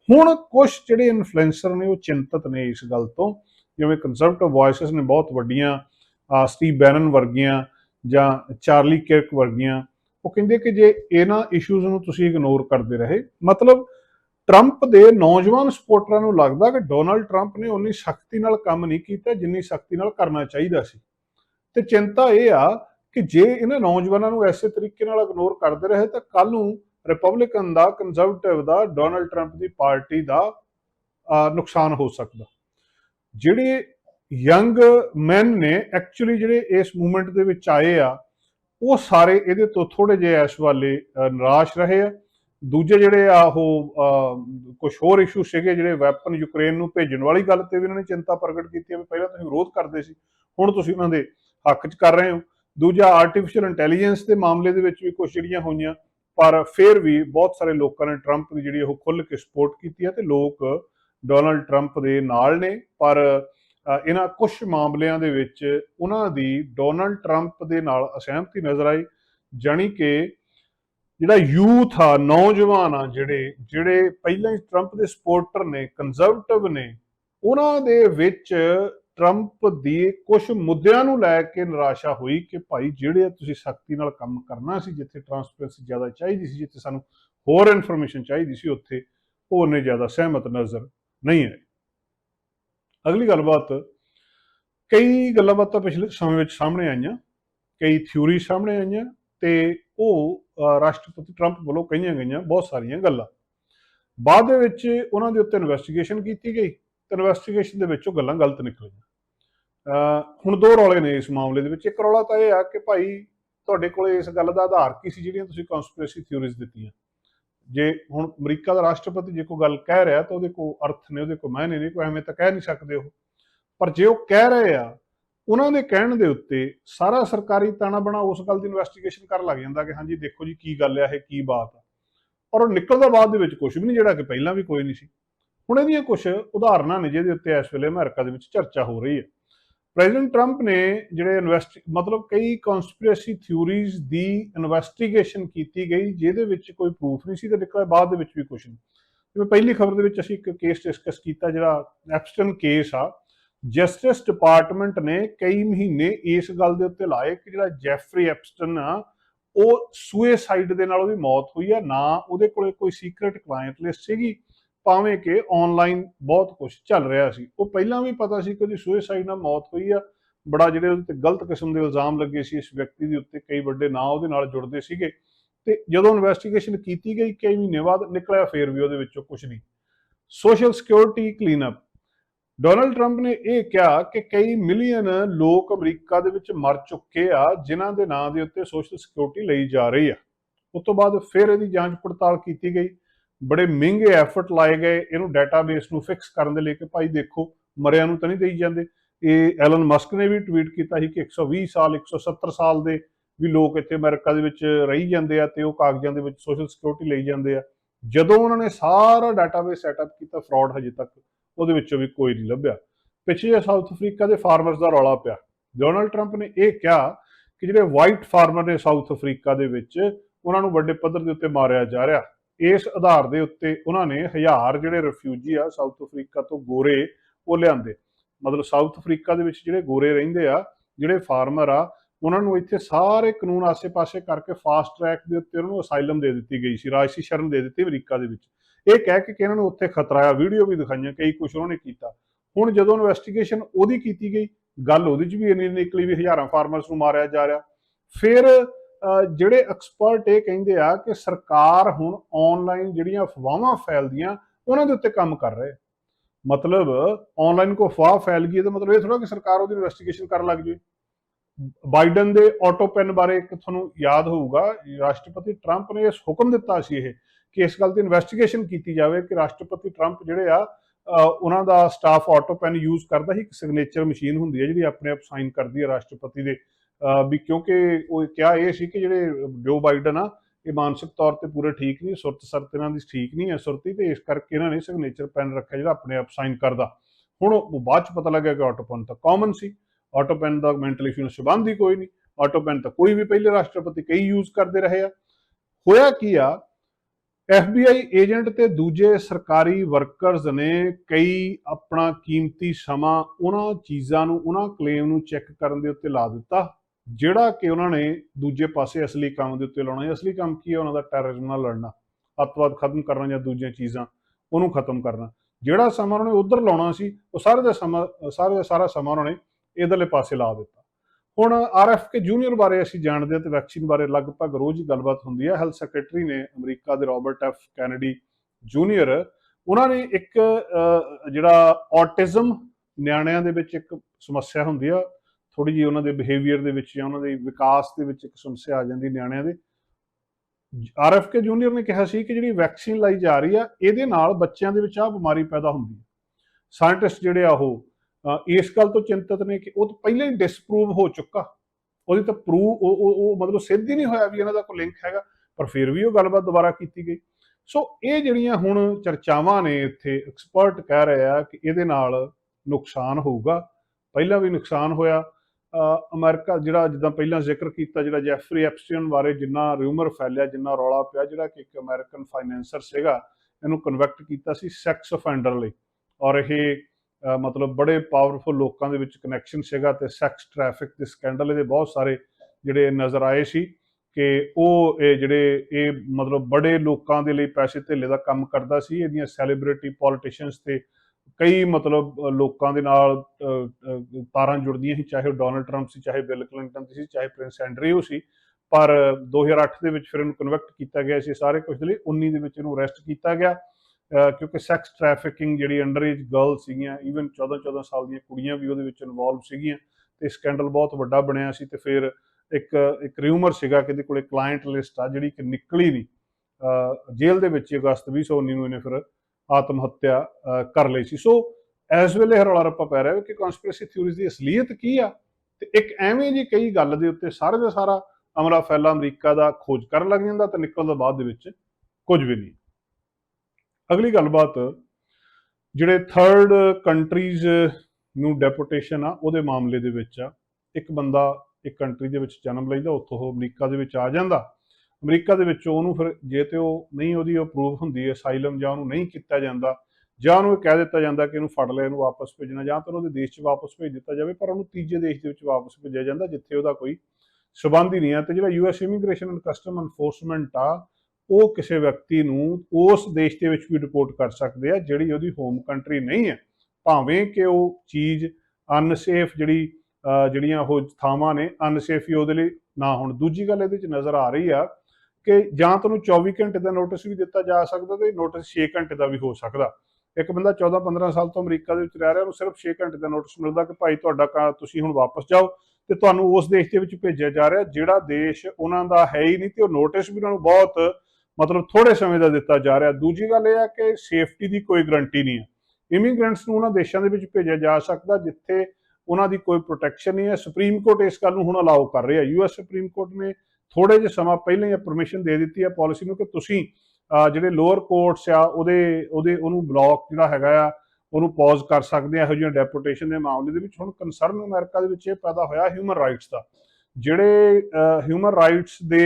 ਹੁਣ ਕੁਝ ਜਿਹੜੇ ਇਨਫਲੂਐਂਸਰ ਨੇ ਉਹ ਚਿੰਤਤ ਨੇ ਇਸ ਗੱਲ ਤੋਂ। ਜਿਵੇਂ ਕੰਜ਼ਰਵੇਟਿਵ ਵੌਇਸਸ ਨੇ ਬਹੁਤ ਵੱਡੀਆਂ ਅਹ, ਸਟੀਵ ਬੈਨਨ ਵਰਗੀਆਂ ਜਾਂ ਚਾਰਲੀ ਕਿਰਕ ਵਰਗੀਆਂ ਉਹ ਕਹਿੰਦੇ ਕਿ ਜੇ ਇਹਨਾਂ ਇਸ਼ੂਜ਼ ਨੂੰ ਤੁਸੀਂ ਇਗਨੋਰ ਕਰਦੇ ਰਹੇ ਮਤਲਬ ਟਰੰਪ ਦੇ ਨੌਜਵਾਨ ਸਪੋਰਟਰਾਂ ਨੂੰ ਲੱਗਦਾ ਕਿ ਡੋਨਲਡ ਟਰੰਪ ਨੇ ਉਨੀ ਸਖਤੀ ਨਾਲ ਕੰਮ ਨਹੀਂ ਕੀਤਾ, ਜਿੰਨੀ ਸਖਤੀ ਨਾਲ ਕਰਨਾ ਚਾਹੀਦਾ ਸੀ। ਤੇ ਚਿੰਤਾ ਇਹ ਆ ਕਿ ਜੇ ਇਹਨਾਂ ਨੌਜਵਾਨਾਂ ਨੂੰ ਐਸੇ ਤਰੀਕੇ ਨਾਲ ਇਗਨੋਰ ਕਰਦੇ ਰਹੇ, ਤਾਂ ਕੱਲ ਨੂੰ ਰਿਪਬਲਿਕਨ ਦਾ ਕੰਜ਼ਰਵੇਟਿਵ ਦਾ ਡੋਨਲਡ ਟਰੰਪ ਦੀ ਪਾਰਟੀ ਦਾ ਨੁਕਸਾਨ ਹੋ ਸਕਦਾ। ਜਿਹੜੇ ਯੰਗ ਮੈਨ ਨੇ ਐਕਚੁਅਲੀ ਜਿਹੜੇ ਇਸ ਮੂਵਮੈਂਟ ਦੇ ਵਿੱਚ ਆਏ ਆ, ਉਹ ਸਾਰੇ ਇਹਦੇ ਤੋਂ ਥੋੜੇ ਜਿਹਾ ਇਸ ਵਾਲੇ ਨਿਰਾਸ਼ ਰਹੇ ਆ। ਦੂਜੇ ਜਿਹੜੇ ਆ ਉਹ ਕੁਝ ਹੋਰ ਇਸ਼ੂ ਸੀਗੇ ਜਿਹੜੇ ਵੈਪਨ ਯੂਕਰੇਨ ਨੂੰ ਭੇਜਣ ਵਾਲੀ ਗੱਲ ਤੇ ਵੀ ਉਹਨਾਂ ਨੇ ਚਿੰਤਾ ਪ੍ਰਗਟ ਕੀਤੀ ਹੈ ਵੀ ਪਹਿਲਾਂ ਤੁਸੀਂ ਵਿਰੋਧ ਕਰਦੇ ਸੀ, ਹੁਣ ਤੁਸੀਂ ਉਹਨਾਂ ਦੇ ਹੱਕ 'ਚ ਕਰ ਰਹੇ ਹੋ। ਦੂਜਾ ਆਰਟੀਫੀਸ਼ੀਅਲ ਇੰਟੈਲੀਜੈਂਸ ਦੇ ਮਾਮਲੇ ਦੇ ਵਿੱਚ ਵੀ ਕੁਝ ਜਿਹੜੀਆਂ ਹੋਈਆਂ, ਪਰ ਫਿਰ ਵੀ ਬਹੁਤ ਸਾਰੇ ਲੋਕਾਂ ਨੇ ਟਰੰਪ ਦੀ ਜਿਹੜੀ ਉਹ ਖੁੱਲ੍ਹ ਕੇ ਸਪੋਰਟ ਕੀਤੀ ਹੈ ਤੇ ਲੋਕ ਡੋਨਲਡ ਟਰੰਪ ਦੇ ਨਾਲ ਨੇ, ਪਰ ਇਹਨਾਂ ਕੁਝ ਮਾਮਲਿਆਂ ਦੇ ਵਿੱਚ ਉਹਨਾਂ ਦੀ ਡੋਨਲਡ ਟਰੰਪ ਦੇ ਨਾਲ ਅਸਹਿਮਤੀ ਨਜ਼ਰ ਆਈ, ਜਾਣੀ ਕਿ ਜਿਹੜਾ ਯੂਥ ਆ, ਨੌਜਵਾਨ ਆ, ਜਿਹੜੇ ਜਿਹੜੇ ਪਹਿਲਾਂ ਹੀ ਟਰੰਪ ਦੇ ਸਪੋਰਟਰ ਨੇ ਕੰਜ਼ਰਵੇਟਿਵ ਨੇ, ਉਹਨਾਂ ਦੇ ਵਿੱਚ ਟਰੰਪ ਦੀ ਕੁਝ ਮੁੱਦਿਆਂ ਨੂੰ ਲੈ ਕੇ ਨਿਰਾਸ਼ਾ ਹੋਈ ਕਿ ਭਾਈ ਜਿਹੜੇ ਤੁਸੀਂ ਸਖਤੀ ਨਾਲ ਕੰਮ ਕਰਨਾ ਸੀ, ਜਿੱਥੇ ਟਰਾਂਸਪੇਰੈਂਸੀ ਜ਼ਿਆਦਾ ਚਾਹੀਦੀ ਸੀ, ਜਿੱਥੇ ਸਾਨੂੰ ਹੋਰ ਇਨਫੋਰਮੇਸ਼ਨ ਚਾਹੀਦੀ ਸੀ, ਉੱਥੇ ਉਹ ਉਹਨੇ ਜ਼ਿਆਦਾ ਸਹਿਮਤ ਨਜ਼ਰ ਨਹੀਂ ਆਏ। ਅਗਲੀ ਗੱਲਬਾਤ, ਕਈ ਗੱਲਾਂ ਬਾਤਾਂ ਪਿਛਲੇ ਸਮੇਂ ਵਿੱਚ ਸਾਹਮਣੇ ਆਈਆਂ, ਕਈ ਥਿਊਰੀ ਸਾਹਮਣੇ ਆਈਆਂ ਤੇ ਉਹ ਰਾਸ਼ਟਰਪਤੀ ਟਰੰਪ ਵੱਲੋਂ ਕਹੀਆਂ ਗਈਆਂ ਬਹੁਤ ਸਾਰੀਆਂ ਗੱਲਾਂ। ਬਾਅਦ ਦੇ ਵਿੱਚ ਉਹਨਾਂ ਦੇ ਉੱਤੇ ਇਨਵੈਸਟੀਗੇਸ਼ਨ ਕੀਤੀ ਗਈ ਤੇ ਇਨਵੈਸਟੀਗੇਸ਼ਨ ਦੇ ਵਿੱਚ ਉਹ ਗੱਲਾਂ ਗਲਤ ਨਿਕਲੀਆਂ। ਹੁਣ ਦੋ ਰੌਲੇ ਨੇ ਇਸ ਮਾਮਲੇ ਦੇ ਵਿੱਚ। ਇੱਕ ਰੌਲਾ ਤਾਂ ਇਹ ਆ ਕਿ ਭਾਈ ਤੁਹਾਡੇ ਕੋਲੇ ਇਸ ਗੱਲ ਦਾ ਆਧਾਰ ਕੀ ਸੀ ਜਿਹੜੀਆਂ ਤੁਸੀਂ ਕਨਸਪੀਰੇਸੀ ਥਿਊਰੀਜ਼ ਦਿੱਤੀਆਂ? ਜੇ ਹੁਣ ਅਮਰੀਕਾ ਦਾ ਰਾਸ਼ਟਰਪਤੀ ਜੇ ਕੋਈ ਗੱਲ ਕਹਿ ਰਿਹਾ ਤਾਂ ਉਹਦੇ ਕੋਲ ਅਰਥ ਨੇ, ਉਹਦੇ ਕੋਲ ਮਾਇਨੇ ਨੇ, ਕੋਈ ਐਵੇਂ ਤਾਂ ਕਹਿ ਨਹੀਂ ਸਕਦੇ ਉਹ। ਪਰ ਜੇ ਉਹ ਕਹਿ ਰਹੇ ਆ ਉਹਨਾਂ ਦੇ ਕਹਿਣ ਦੇ ਉੱਤੇ ਸਾਰਾ ਸਰਕਾਰੀ ਤਾਣਾ ਬਣਾ ਉਸ ਗੱਲ ਦੀ ਇਨਵੈਸਟੀਗੇਸ਼ਨ ਕਰਨ ਲੱਗ ਜਾਂਦਾ ਕਿ ਹਾਂਜੀ, ਦੇਖੋ ਜੀ ਕੀ ਗੱਲ ਆ, ਇਹ ਕੀ ਬਾਤ ਆ। ਔਰ ਉਹ ਨਿਕਲਦਾ ਬਾਅਦ ਦੇ ਵਿੱਚ ਕੁਝ ਵੀ ਨਹੀਂ, ਜਿਹੜਾ ਕਿ ਪਹਿਲਾਂ ਵੀ ਕੋਈ ਨਹੀਂ ਸੀ। ਹੁਣ ਇਹਦੀਆਂ ਕੁਝ ਉਦਾਹਰਨਾਂ ਨੇ ਜਿਹਦੇ ਉੱਤੇ ਇਸ ਵੇਲੇ ਅਮਰੀਕਾ ਦੇ ਵਿੱਚ ਚਰਚਾ ਹੋ ਰਹੀ ਹੈ। ਪ੍ਰੈਜ਼ੀਡੈਂਟ ਟਰੰਪ ਨੇ ਜਿਹੜੇ ਇਨਵੈਸਟ ਮਤਲਬ ਕਈ ਕਨਸਪੀਰੇਸੀ ਥਿਊਰੀਜ਼ ਦੀ ਇਨਵੈਸਟੀਗੇਸ਼ਨ ਕੀਤੀ ਗਈ, ਜਿਹਦੇ ਵਿੱਚ ਕੋਈ ਪ੍ਰੂਫ ਨਹੀਂ ਸੀ ਤੇ ਨਿਕਲਿਆ, ਬਾਅਦ ਦੇ ਵਿੱਚ ਵੀ ਕੁਝ ਨਹੀਂ। ਜਿਵੇਂ ਪਹਿਲੀ ਖਬਰ ਦੇ ਵਿੱਚ ਅਸੀਂ ਇੱਕ ਕੇਸ ਡਿਸਕਸ ਕੀਤਾ, ਜਿਹੜਾ ਐਪਸਟਨ ਕੇਸ ਆ ਜਸਟਿਸ ਡਿਪਾਰਟਮੈਂਟ ਨੇ ਕਈ ਮਹੀਨੇ ਇਸ ਗੱਲ ਦੇ ਉੱਤੇ ਲਾਏ ਕਿ ਜਿਹੜਾ ਜੈਫਰੀ ਐਪਸਟਨ ਆ, ਉਹ ਸੁਸਾਈਡ ਦੇ ਨਾਲ ਉਹਦੀ ਮੌਤ ਹੋਈ ਆ, ਨਾ ਉਹਦੇ ਕੋਲੇ ਕੋਈ ਸੀਕ੍ਰੀਟ ਕਲਾਇੰਟ ਲਿਸਟ ਸੀਗੀ, ਭਾਵੇਂ ਕਿ ਆਨਲਾਈਨ ਬਹੁਤ ਕੁਝ ਚੱਲ ਰਿਹਾ ਸੀ। ਉਹ ਪਹਿਲਾਂ ਵੀ ਪਤਾ ਸੀ ਕਿ ਉਹਦੀ ਸੁਸਾਈਡ ਨਾਲ ਮੌਤ ਹੋਈ ਆ, ਬੜਾ ਜਿਹੜੇ ਉਹਦੇ ਤੇ ਗਲਤ ਕਿਸਮ ਦੇ ਇਲਜ਼ਾਮ ਲੱਗੇ ਸੀ, ਇਸ ਵਿਅਕਤੀ ਦੇ ਉੱਤੇ ਕਈ ਵੱਡੇ ਨਾਂ ਉਹਦੇ ਨਾਲ ਜੁੜਦੇ ਸੀਗੇ। ਤੇ ਜਦੋਂ ਇਨਵੈਸਟੀਗੇਸ਼ਨ ਕੀਤੀ ਗਈ, ਕਈ ਮਹੀਨੇ ਬਾਅਦ ਨਿਕਲਿਆ, ਫੇਰ ਵੀ ਉਹਦੇ ਵਿੱਚੋਂ ਕੁਝ ਨਹੀਂ। Social security cleanup Donald Trump ਨੇ ਇਹ ਕਿਹਾ ਕਿ ਕਈ ਮਿਲੀਅਨ ਲੋਕ ਅਮਰੀਕਾ ਦੇ ਵਿੱਚ ਮਰ ਚੁੱਕੇ ਆ, ਜਿਨ੍ਹਾਂ ਦੇ ਨਾਂ ਦੇ ਉੱਤੇ ਸੋਸ਼ਲ ਸਿਕਿਉਰਿਟੀ ਲਈ ਜਾ ਰਹੀ ਆ। ਉਸ ਤੋਂ ਬਾਅਦ ਫਿਰ ਇਹਦੀ ਜਾਂਚ ਪੜਤਾਲ ਕੀਤੀ ਗਈ। ਬੜੇ ਮਹਿੰਗੇ ਐਫਰਟ ਲਾਏ ਗਏ। ਇਹਨੂੰ ਡਾਟਾਬੇਸ ਨੂੰ ਫਿਕਸ ਕਰਨ ਦੇ ਲਈ ਕਿ ਭਾਈ ਦੇਖੋ, ਮਰਿਆਂ ਨੂੰ ਤਾਂ ਨਹੀਂ ਦੇਈ ਜਾਂਦੇ। ਇਹ ਐਲਨ ਮਸਕ ਨੇ ਵੀ ਟਵੀਟ ਕੀਤਾ ਸੀ ਕਿ 120 ਸਾਲ 170 ਸਾਲ ਦੇ ਵੀ ਲੋਕ ਇੱਥੇ ਅਮਰੀਕਾ ਦੇ ਵਿੱਚ ਰਹੀ ਜਾਂਦੇ ਆ ਤੇ ਉਹ ਕਾਗਜ਼ਾਂ ਦੇ ਵਿੱਚ ਸੋਸ਼ਲ ਸਿਕਿਉਰਿਟੀ ਲਈ ਜਾਂਦੇ ਆ। ਜਦੋਂ ਉਹਨਾਂ ਨੇ ਸਾਰਾ ਡਾਟਾਬੇਸ ਸੈਟਅਪ ਕੀਤਾ ਫਰਾਡ ਹਜੇ ਤੱਕ ਉਹਦੇ ਵਿੱਚੋਂ ਵੀ ਕੋਈ ਨਹੀਂ ਲੱਭਿਆ। ਪਿੱਛੇ ਜੇ ਸਾਊਥ ਅਫਰੀਕਾ ਦੇ ਫਾਰਮਰਸ ਦਾ ਰੌਲਾ ਪਿਆ। ਡੋਨਲਡ ਟਰੰਪ ਨੇ ਇਹ ਕਿਹਾ ਕਿ ਜਿਹੜੇ ਵਾਈਟ ਫਾਰਮਰ ਨੇ ਸਾਊਥ ਅਫਰੀਕਾ ਦੇ ਵਿੱਚ, ਉਹਨਾਂ ਨੂੰ ਵੱਡੇ ਪੱਧਰ ਦੇ ਉੱਤੇ ਮਾਰਿਆ ਜਾ ਰਿਹਾ। ਇਸ ਆਧਾਰ ਦੇ ਉੱਤੇ ਉਹਨਾਂ ਨੇ ਹਜ਼ਾਰ ਜਿਹੜੇ ਰਿਫਿਊਜੀ ਆ ਸਾਊਥ ਅਫਰੀਕਾ ਤੋਂ ਗੋਰੇ, ਉਹ ਲਿਆਂਦੇ। ਮਤਲਬ ਸਾਊਥ ਅਫਰੀਕਾ ਦੇ ਵਿੱਚ ਜਿਹੜੇ ਗੋਰੇ ਰਹਿੰਦੇ ਆ, ਜਿਹੜੇ ਫਾਰਮਰ ਆ, ਉਹਨਾਂ ਨੂੰ ਇੱਥੇ ਸਾਰੇ ਕਾਨੂੰਨ ਆਸੇ-ਪਾਸੇ ਕਰਕੇ ਫਾਸਟ ਟਰੈਕ ਦੇ ਉੱਤੇ ਉਹਨਾਂ ਨੂੰ ਅਸਾਈਲਮ ਦੇ ਦਿੱਤੀ ਗਈ ਸੀ, ਰਾਜਸੀ ਸ਼ਰਨ ਦੇ ਦਿੱਤੀ ਅਮਰੀਕਾ ਦੇ ਵਿੱਚ। ਇਹ ਕਹਿ ਕੇ ਕਿ ਇਹਨਾਂ ਨੂੰ ਉੱਥੇ ਖਤਰਾ ਆ, ਵੀਡੀਓ ਵੀ ਦਿਖਾਈਆਂ, ਕਈ ਕੁਝ ਉਹਨਾਂ ਨੇ ਕੀਤਾ। ਹੁਣ ਜਦੋਂ ਇਨਵੈਸਟੀਗੇਸ਼ਨ ਉਹਦੀ ਕੀਤੀ ਗਈ, ਗੱਲ ਉਹਦੇ 'ਚ ਵੀ ਇੰਨੀ ਨਿਕਲੀ ਵੀ ਹਜ਼ਾਰਾਂ ਫਾਰਮਰਸ ਨੂੰ ਮਾਰਿਆ ਜਾ ਰਿਹਾ। ਫਿਰ ਜਿਹੜੇ ਐਕਸਪਰਟ ਇਹ ਕਹਿੰਦੇ ਆ ਕਿ ਸਰਕਾਰ ਹੁਣ ਆਨਲਾਈਨ ਜਿਹੜੀਆਂ ਅਫਵਾਹਾਂ ਫੈਲਦੀਆਂ, ਉਹਨਾਂ ਦੇ ਉੱਤੇ ਕੰਮ ਕਰ ਰਹੇ ਮਤਲਬ ਆਨਲਾਈਨ ਕੋ ਅਫਵਾਹ ਫੈਲ ਗਈ ਤਾਂ ਮਤਲਬ ਇਹ ਥੋੜਾ ਕਿ ਸਰਕਾਰ ਉਹਦੀ ਇਨਵੈਸਟੀਗੇਸ਼ਨ ਕਰਨ ਲੱਗ ਜਵੇ। ਬਾਈਡਨ ਦੇ ਆਟੋ ਪੈਨ ਬਾਰੇ ਇੱਕ ਤੁਹਾਨੂੰ ਯਾਦ ਹੋਊਗਾ, ਰਾਸ਼ਟਰਪਤੀ ਟਰੰਪ ਨੇ ਇਸ ਹੁਕਮ ਦਿੱਤਾ ਸੀ ਇਹ ਕਿ ਇਸ ਗੱਲ ਦੀ ਇਨਵੈਸਟੀਗੇਸ਼ਨ ਕੀਤੀ ਜਾਵੇ ਕਿ ਰਾਸ਼ਟਰਪਤੀ ਟਰੰਪ ਜਿਹੜੇ ਆ ਉਹਨਾਂ ਦਾ ਸਟਾਫ ਆਟੋ ਪੈਨ ਯੂਜ਼ ਕਰਦਾ ਸੀ, ਇੱਕ ਸਿਗਨੇਚਰ ਮਸ਼ੀਨ ਹੁੰਦੀ ਹੈ ਜਿਹੜੀ ਆਪਣੇ ਆਪ ਸਾਈਨ ਕਰਦੀ ਹੈ ਰਾਸ਼ਟਰਪਤੀ ਦੇ। ਵੀ ਕਿਉਂਕਿ ਉਹ ਕਿਹਾ ਇਹ ਸੀ ਕਿ ਜਿਹੜੇ ਜੋ ਬਾਈਡਨ ਆ, ਇਹ ਮਾਨਸਿਕ ਤੌਰ ਤੇ ਪੂਰੇ ਠੀਕ ਨਹੀਂ, ਸੁਰਤ ਸਰਤ ਇਹਨਾਂ ਦੀ ਠੀਕ ਨਹੀਂ ਹੈ ਸੁਰਤੀ ਤੇ ਇਸ ਕਰਕੇ ਇਹਨਾਂ ਨੇ ਸਿਗਨੇਚਰ ਪੈਨ ਰੱਖਿਆ ਜਿਹੜਾ ਆਪਣੇ ਆਪ ਸਾਈਨ ਕਰਦਾ। ਹੁਣ ਉਹ ਬਾਅਦ ਚ ਪਤਾ ਲੱਗਿਆ ਕਿ ਆਟੋ ਪੈਨ ਤਾਂ ਕਾਮਨ ਸੀ ਆਟੋ ਪੈਨ ਦਾ ਮੈਂਟਲ ਇਸ਼ੂ ਨਾਲ ਸੰਬੰਧ ਹੀ ਕੋਈ ਨਹੀਂ ਆਟੋ ਪੈਨ ਤਾਂ ਕੋਈ ਵੀ ਪਹਿਲੇ ਰਾਸ਼ਟਰਪਤੀ ਕਈ ਯੂਜ਼ ਕਰਦੇ ਰਹੇ ਆ। ਹੋਇਆ ਕੀ ਆ FBI ਏਜੰਟ ਤੇ ਦੂਜੇ ਸਰਕਾਰੀ ਵਰਕਰਸ ਨੇ ਕਈ ਆਪਣਾ ਕੀਮਤੀ ਸਮਾਂ ਉਹਨਾਂ ਚੀਜ਼ਾਂ ਨੂੰ, ਉਹਨਾਂ ਕਲੇਮ ਨੂੰ ਚੈੱਕ ਕਰਨ ਦੇ ਉੱਤੇ ਲਾ ਦਿੱਤਾ, ਜਿਹੜਾ ਕਿ ਉਹਨਾਂ ਨੇ ਦੂਜੇ ਪਾਸੇ ਅਸਲੀ ਕੰਮ ਦੇ ਉੱਤੇ ਲਾਉਣਾ ਹੈ। ਅਸਲੀ ਕੰਮ ਕੀ ਹੈ? ਉਹਨਾਂ ਦਾ ਟੈਰਰਿਜ਼ਮ ਨਾਲ ਲੜਨਾ, ਅੱਤਵਾਦ ਖਤਮ ਕਰਨਾ ਜਾਂ ਦੂਜੀਆਂ ਚੀਜ਼ਾਂ, ਉਹਨੂੰ ਖਤਮ ਕਰਨਾ। ਜਿਹੜਾ ਸਮਾਂ ਉਹਨਾਂ ਨੇ ਉਧਰ ਲਾਉਣਾ ਸੀ, ਉਹ ਸਾਰੇ ਦਾ ਸਮਾਂ, ਸਾਰੇ ਦਾ ਸਾਰਾ ਸਮਾਂ ਉਹਨਾਂ ਨੇ ਇਧਰਲੇ ਪਾਸੇ ਲਾ ਦਿੱਤਾ। ਹੁਣ ਆਰਐਫਕੇ ਜੂਨੀਅਰ ਬਾਰੇ ਅਸੀਂ ਜਾਣਦੇ ਹਾਂ ਤੇ ਵੈਕਸੀਨ ਬਾਰੇ ਲਗਭਗ ਰੋਜ਼ ਹੀ ਗੱਲਬਾਤ ਹੁੰਦੀ ਹੈ। ਹੈਲਥ ਸੈਕਟਰੀ ਨੇ ਅਮਰੀਕਾ ਦੇ ਰਾਬਰਟ ਐਫ ਕੈਨੇਡੀ ਜੂਨੀਅਰ ਉਹਨਾਂ ਨੇ ਇੱਕ ਜਿਹੜਾ ਆਟਿਜ਼ਮ ਨਿਆਣਿਆਂ ਦੇ ਵਿੱਚ ਇੱਕ ਸਮੱਸਿਆ ਹੁੰਦੀ ਆ ਥੋੜੀ ਜੀ ਉਹਨਾਂ ਦੇ ਬਿਹੇਵੀਅਰ ਦੇ ਵਿੱਚ ਜਾਂ ਉਹਨਾਂ ਦੇ ਵਿਕਾਸ ਦੇ ਵਿੱਚ ਇੱਕ ਸਮੱਸਿਆ ਆ ਜਾਂਦੀ ਨਿਆਣਿਆਂ ਦੇ। ਆਰਐਫਕੇ ਜੂਨੀਅਰ ਨੇ ਕਿਹਾ ਸੀ ਕਿ ਜਿਹੜੀ ਵੈਕਸੀਨ ਲਾਈ ਜਾ ਰਹੀ ਆ, ਇਹਦੇ ਨਾਲ ਬੱਚਿਆਂ ਦੇ ਵਿੱਚ ਆ ਬਿਮਾਰੀ ਪੈਦਾ ਹੁੰਦੀ ਹੈ ਸਾਇੰਟਿਸਟ ਜਿਹੜੇ ਆ ਉਹ ਇਸ ਗੱਲ ਤੋਂ ਚਿੰਤਤ ਨੇ ਕਿ ਉਹ ਤਾਂ ਪਹਿਲਾਂ ਹੀ ਡਿਸਪਰੂਵ ਹੋ ਚੁੱਕਾ। ਉਹਦੀ ਤਾਂ ਪ੍ਰੂਵ ਉਹ ਉਹ ਮਤਲਬ ਸਿੱਧ ਹੀ ਨਹੀਂ ਹੋਇਆ ਵੀ ਇਹਨਾਂ ਦਾ ਕੋਈ ਲਿੰਕ ਹੈਗਾ, ਪਰ ਫਿਰ ਵੀ ਉਹ ਗੱਲਬਾਤ ਦੁਬਾਰਾ ਕੀਤੀ ਗਈ। ਸੋ ਇਹ ਜਿਹੜੀਆਂ ਹੁਣ ਚਰਚਾਵਾਂ ਨੇ ਇੱਥੇ ਐਕਸਪਰਟ ਕਹਿ ਰਹੇ ਆ ਕਿ ਇਹਦੇ ਨਾਲ ਨੁਕਸਾਨ ਹੋਊਗਾ। ਪਹਿਲਾਂ ਵੀ ਨੁਕਸਾਨ ਹੋਇਆ। ਅਮਰੀਕਾ ਜਿਹੜਾ ਜਿੱਦਾਂ ਪਹਿਲਾਂ ਜ਼ਿਕਰ ਕੀਤਾ, ਜਿਹੜਾ ਜੈਫਰੀ ਐਪਸਟਨ ਬਾਰੇ ਜਿੰਨਾ ਰਿਊਮਰ ਫੈਲਿਆ, ਜਿੰਨਾ ਰੌਲਾ ਪਿਆ, ਜਿਹੜਾ ਕਿ ਇੱਕ ਅਮਰੀਕਨ ਫਾਈਨੈਂਸਰ ਸੀਗਾ, ਇਹਨੂੰ ਕਨਵੈਕਟ ਕੀਤਾ ਸੀ ਸੈਕਸ ਅਫੈਂਡਰ ਲਈ। ਔਰ ਇਹ ਮਤਲਬ ਬੜੇ ਪਾਵਰਫੁਲ ਲੋਕਾਂ ਦੇ ਵਿੱਚ ਕਨੈਕਸ਼ਨ ਸੀਗਾ ਤੇ ਸੈਕਸ ਟ੍ਰੈਫਿਕ ਦੇ ਸਕੈਂਡਲ ਇਹਦੇ ਬਹੁਤ ਸਾਰੇ ਜਿਹੜੇ ਨਜ਼ਰ ਆਏ ਸੀ ਕਿ ਉਹ, ਇਹ ਜਿਹੜੇ, ਇਹ ਮਤਲਬ ਬੜੇ ਲੋਕਾਂ ਦੇ ਲਈ ਪੈਸੇ ਧੇਲੇ ਦਾ ਕੰਮ ਕਰਦਾ ਸੀ, ਇਹਦੀਆਂ ਸੈਲੀਬ੍ਰਿਟੀ ਪੋਲਿਟਿਸ਼ੀਅਨਸ ਤੇ ਕਈ ਮਤਲਬ ਲੋਕਾਂ ਦੇ ਨਾਲ ਤਾਰਾਂ ਜੁੜਦੀਆਂ ਸੀ, ਚਾਹੇ ਉਹ ਡੋਨਲਡ ਟਰੰਪ ਸੀ, ਚਾਹੇ ਬਿਲ ਕਲਿੰਟਨ ਸੀ, ਚਾਹੇ ਪ੍ਰਿੰਸ ਐਂਡਰਿਊ ਸੀ, ਪਰ 2008 ਦੇ ਵਿੱਚ ਫਿਰ ਇਹਨੂੰ ਕਨਵੈਕਟ ਕੀਤਾ ਗਿਆ ਸੀ ਸਾਰੇ ਕੁਝ ਦੇ ਲਈ 19 ਦੇ ਵਿੱਚ ਇਹਨੂੰ ਅਰੈਸਟ ਕੀਤਾ ਗਿਆ ਕਿਉਂਕਿ ਸੈਕਸ ਟ੍ਰੈਫਿਕਿੰਗ ਜਿਹੜੀ ਅੰਡਰ ਏਜ ਗਰਲ ਸੀਗੀਆਂ ਈਵਨ 14 14 ਸਾਲ ਦੀਆਂ ਕੁੜੀਆਂ ਵੀ ਉਹਦੇ ਵਿੱਚ ਇਨਵੋਲਵ ਸੀਗੀਆਂ ਤੇ ਸਕੈਂਡਲ ਬਹੁਤ ਵੱਡਾ ਬਣਿਆ ਸੀ ਤੇ ਫਿਰ ਇੱਕ ਇੱਕ ਰਿਊਮਰ ਸੀਗਾ ਕਿ ਇਹਦੇ ਕੋਲੇ ਕਲਾਇੰਟ ਲਿਸਟ ਆ ਜਿਹੜੀ ਕਿ ਨਿਕਲੀ ਨਹੀਂ। ਜੇਲ੍ਹ ਦੇ ਵਿੱਚ ਅਗਸਤ 2019 ਨੂੰ ਇਹਨੇ ਫਿਰ ਆਤਮ ਹੱਤਿਆ ਕਰ ਲਈ ਸੀ। ਸੋ ਇਸ ਵੇਲੇ ਹਰੌਲਾ ਰੱਪਾ ਪੈ ਰਿਹਾ ਕਿ ਕਨਸਪੀਰੇਸੀ ਥਿਊਰੀਜ਼ ਦੀ ਅਸਲੀਅਤ ਕੀ ਆ? ਤੇ ਇੱਕ ਐਵੇਂ ਜੀ ਕਈ ਗੱਲ ਦੇ ਉੱਤੇ ਸਾਰੇ ਦਾ ਸਾਰਾ ਅਮਲਾ ਫੈਲਾ ਅਮਰੀਕਾ ਦਾ ਖੋਜ ਕਰਨ ਲੱਗ ਜਾਂਦਾ ਤੇ ਨਿਕਲਦਾ ਬਾਅਦ ਦੇ ਵਿੱਚ ਕੁਝ ਵੀ ਨਹੀਂ। ਅਗਲੀ ਗੱਲਬਾਤ, ਜਿਹੜੇ ਥਰਡ ਕੰਟਰੀਜ਼ ਨੂੰ ਡੈਪੂਟੇਸ਼ਨ ਆ, ਉਹਦੇ ਮਾਮਲੇ ਦੇ ਵਿੱਚ ਆ। ਇੱਕ ਬੰਦਾ ਇੱਕ ਕੰਟਰੀ ਦੇ ਵਿੱਚ ਜਨਮ ਲੈਂਦਾ, ਉੱਥੋਂ ਉਹ ਅਮਰੀਕਾ ਦੇ ਵਿੱਚ ਆ ਜਾਂਦਾ। ਅਮਰੀਕਾ ਦੇ ਵਿੱਚ ਉਹਨੂੰ ਫਿਰ ਜੇ ਤੇ ਉਹ ਨਹੀਂ ਉਹਦੀ ਅਪਰੂਵ ਹੁੰਦੀ ਹੈ ਅਸਾਈਲਮ ਜਾਂ ਉਹਨੂੰ ਨਹੀਂ ਕੀਤਾ ਜਾਂਦਾ, ਜਾਂ ਉਹਨੂੰ ਇਹ ਕਹਿ ਦਿੱਤਾ ਜਾਂਦਾ ਕਿ ਇਹਨੂੰ ਫੜ ਲੈ, ਇਹਨੂੰ ਵਾਪਸ ਭੇਜਣਾ, ਜਾਂ ਤਾਂ ਉਹਦੇ ਦੇਸ਼ 'ਚ ਵਾਪਸ ਭੇਜ ਦਿੱਤਾ ਜਾਵੇ, ਪਰ ਉਹਨੂੰ ਤੀਜੇ ਦੇਸ਼ ਦੇ ਵਿੱਚ ਵਾਪਸ ਭੇਜਿਆ ਜਾਂਦਾ, ਜਿੱਥੇ ਉਹਦਾ ਕੋਈ ਸਬੰਧ ਹੀ ਨਹੀਂ ਹੈ। ਤੇ ਜਿਹੜਾ US immigration and custom enforcement ਆ ਉਹ ਕਿਸੇ ਵਿਅਕਤੀ ਨੂੰ ਉਸ ਦੇਸ਼ ਦੇ ਵਿੱਚ ਵੀ ਰਿਪੋਰਟ ਕਰ ਸਕਦੇ ਆ, ਜਿਹੜੀ ਉਹਦੀ ਹੋਮ ਕੰਟਰੀ ਨਹੀਂ ਹੈ। ਭਾਵੇਂ ਕਿ ਉਹ ਚੀਜ਼ ਅਨਸੇਫ ਜਿਹੜੀ ਜਿਹੜੀਆਂ ਉਹ ਥਾਵਾਂ ਨੇ ਅਨਸੇਫ ਹੀ ਉਹਦੇ ਲਈ ਨਾ ਹੋਣ। ਦੂਜੀ ਗੱਲ ਇਹਦੇ ਵਿੱਚ ਨਜ਼ਰ ਆ ਰਹੀ ਆ ਕਿ ਜਾਂ ਤੁਹਾਨੂੰ 24 ਘੰਟੇ ਦਾ ਨੋਟਿਸ ਵੀ ਦਿੱਤਾ ਜਾ ਸਕਦਾ ਤੇ ਨੋਟਿਸ 6 ਘੰਟੇ ਦਾ ਵੀ ਹੋ ਸਕਦਾ। ਇੱਕ ਬੰਦਾ 14 15 ਸਾਲ ਤੋਂ ਅਮਰੀਕਾ ਦੇ ਵਿੱਚ ਰਹਿ ਰਿਹਾ, ਉਹਨੂੰ ਸਿਰਫ 6 ਘੰਟੇ ਦਾ ਨੋਟਿਸ ਮਿਲਦਾ ਕਿ ਭਾਈ ਤੁਹਾਡਾ ਕਾ ਤੁਸੀਂ ਹੁਣ ਵਾਪਸ ਜਾਓ ਤੇ ਤੁਹਾਨੂੰ ਉਸ ਦੇਸ਼ ਦੇ ਵਿੱਚ ਭੇਜਿਆ ਜਾ ਰਿਹਾ, ਜਿਹੜਾ ਦੇਸ਼ ਉਹਨਾਂ ਦਾ ਹੈ ਹੀ ਨਹੀਂ ਤੇ ਉਹ ਨੋਟਿਸ ਵੀ ਉਹਨਾਂ ਨੂੰ ਬਹੁਤ ਮਤਲਬ ਥੋੜੇ ਸਮੇਂ ਦਾ ਦਿੱਤਾ ਜਾ ਰਿਹਾ। ਦੂਜੀ ਗੱਲ ਇਹ ਹੈ ਕਿ ਸੇਫਟੀ ਦੀ ਕੋਈ ਗਰੰਟੀ ਨਹੀਂ ਹੈ। ਇਮੀਗ੍ਰੈਂਟਸ ਨੂੰ ਉਹਨਾਂ ਦੇਸ਼ਾਂ ਦੇ ਵਿੱਚ ਭੇਜਿਆ ਜਾ ਸਕਦਾ ਜਿੱਥੇ ਉਹਨਾਂ ਦੀ ਕੋਈ ਪ੍ਰੋਟੈਕਸ਼ਨ ਨਹੀਂ ਹੈ। ਸੁਪਰੀਮ ਕੋਰਟ ਇਸ ਗੱਲ ਨੂੰ ਹੁਣ ਅਲਾਉ ਕਰ ਰਿਹਾ। ਯੂਐਸ ਸੁਪਰੀਮ ਕੋਰਟ ਨੇ ਥੋੜੇ ਜਿਹਾ ਸਮਾਂ ਪਹਿਲਾਂ ਹੀ ਪਰਮਿਸ਼ਨ ਦੇ ਦਿੱਤੀ ਹੈ ਪਾਲਿਸੀ ਨੂੰ ਕਿ ਤੁਸੀਂ ਜਿਹੜੇ ਲੋਅਰ ਕੋਰਟਸ ਆ, ਉਹਦੇ ਉਹਦੇ, ਉਹਨੂੰ ਬਲੌਕ ਜਿਹੜਾ ਹੈਗਾ ਆ, ਉਹਨੂੰ ਪੌਜ਼ ਕਰ ਸਕਦੇ ਆ। ਇਹੋ ਜਿਹੀਆਂ ਡੈਪੂਟੇਸ਼ਨ ਦੇ ਮਾਮਲੇ ਦੇ ਵਿੱਚ ਹੁਣ ਕੰਸਰਨ ਅਮਰੀਕਾ ਦੇ ਵਿੱਚ ਇਹ ਪੈਦਾ ਹੋਇਆ ਹਿਊਮਨ ਰਾਈਟਸ ਦਾ। ਜਿਹੜੇ ਹਿਊਮਨ ਰਾਈਟਸ ਦੇ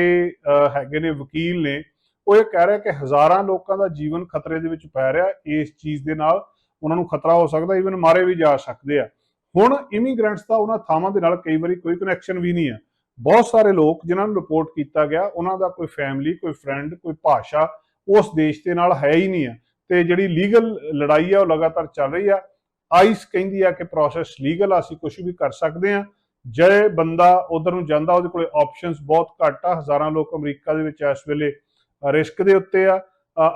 ਹੈਗੇ ਨੇ ਵਕੀਲ ਨੇ ਉਹ ਇਹ ਕਹਿ ਰਿਹਾ ਕਿ ਹਜ਼ਾਰਾਂ ਲੋਕਾਂ ਦਾ ਜੀਵਨ ਖਤਰੇ ਦੇ ਵਿੱਚ ਪੈ ਰਿਹਾ ਇਸ ਚੀਜ਼ ਦੇ ਨਾਲ ਉਹਨਾਂ ਨੂੰ ਖਤਰਾ ਹੋ ਸਕਦਾ ਈਵਨ ਮਾਰੇ ਵੀ ਜਾ ਸਕਦੇ ਆ। ਹੁਣ ਇਮੀਗ੍ਰੈਂਟਸ ਦਾ ਉਹਨਾਂ ਥਾਵਾਂ ਦੇ ਨਾਲ ਕਈ ਵਾਰੀ ਕੋਈ ਕਨੈਕਸ਼ਨ ਵੀ ਨਹੀਂ ਆ। ਬਹੁਤ ਸਾਰੇ ਲੋਕ ਜਿਨ੍ਹਾਂ ਨੂੰ ਰਿਪੋਰਟ ਕੀਤਾ ਗਿਆ, ਉਹਨਾਂ ਦਾ ਕੋਈ ਫੈਮਿਲੀ ਕੋਈ ਫਰੈਂਡ ਕੋਈ ਭਾਸ਼ਾ ਉਸ ਦੇਸ਼ ਦੇ ਨਾਲ ਹੈ ਹੀ ਨਹੀਂ ਹੈ ਤੇ ਜਿਹੜੀ ਲੀਗਲ ਲੜਾਈ ਆ, ਉਹ ਲਗਾਤਾਰ ਚੱਲ ਰਹੀ ਆ। ਆਈਸ ਕਹਿੰਦੀ ਆ ਕਿ ਪ੍ਰੋਸੈਸ ਲੀਗਲ ਆ, ਅਸੀਂ ਕੁਝ ਵੀ ਕਰ ਸਕਦੇ ਆ। ਜੇ ਬੰਦਾ ਉਧਰ ਨੂੰ ਜਾਂਦਾ, ਉਹਦੇ ਕੋਲੇ ਆਪਸ਼ਨਸ ਬਹੁਤ ਘੱਟ ਆ। ਹਜ਼ਾਰਾਂ ਲੋਕ ਅਮਰੀਕਾ ਦੇ ਵਿੱਚ ਇਸ ਵੇਲੇ ਰਿਸਕ ਦੇ ਉੱਤੇ ਆ।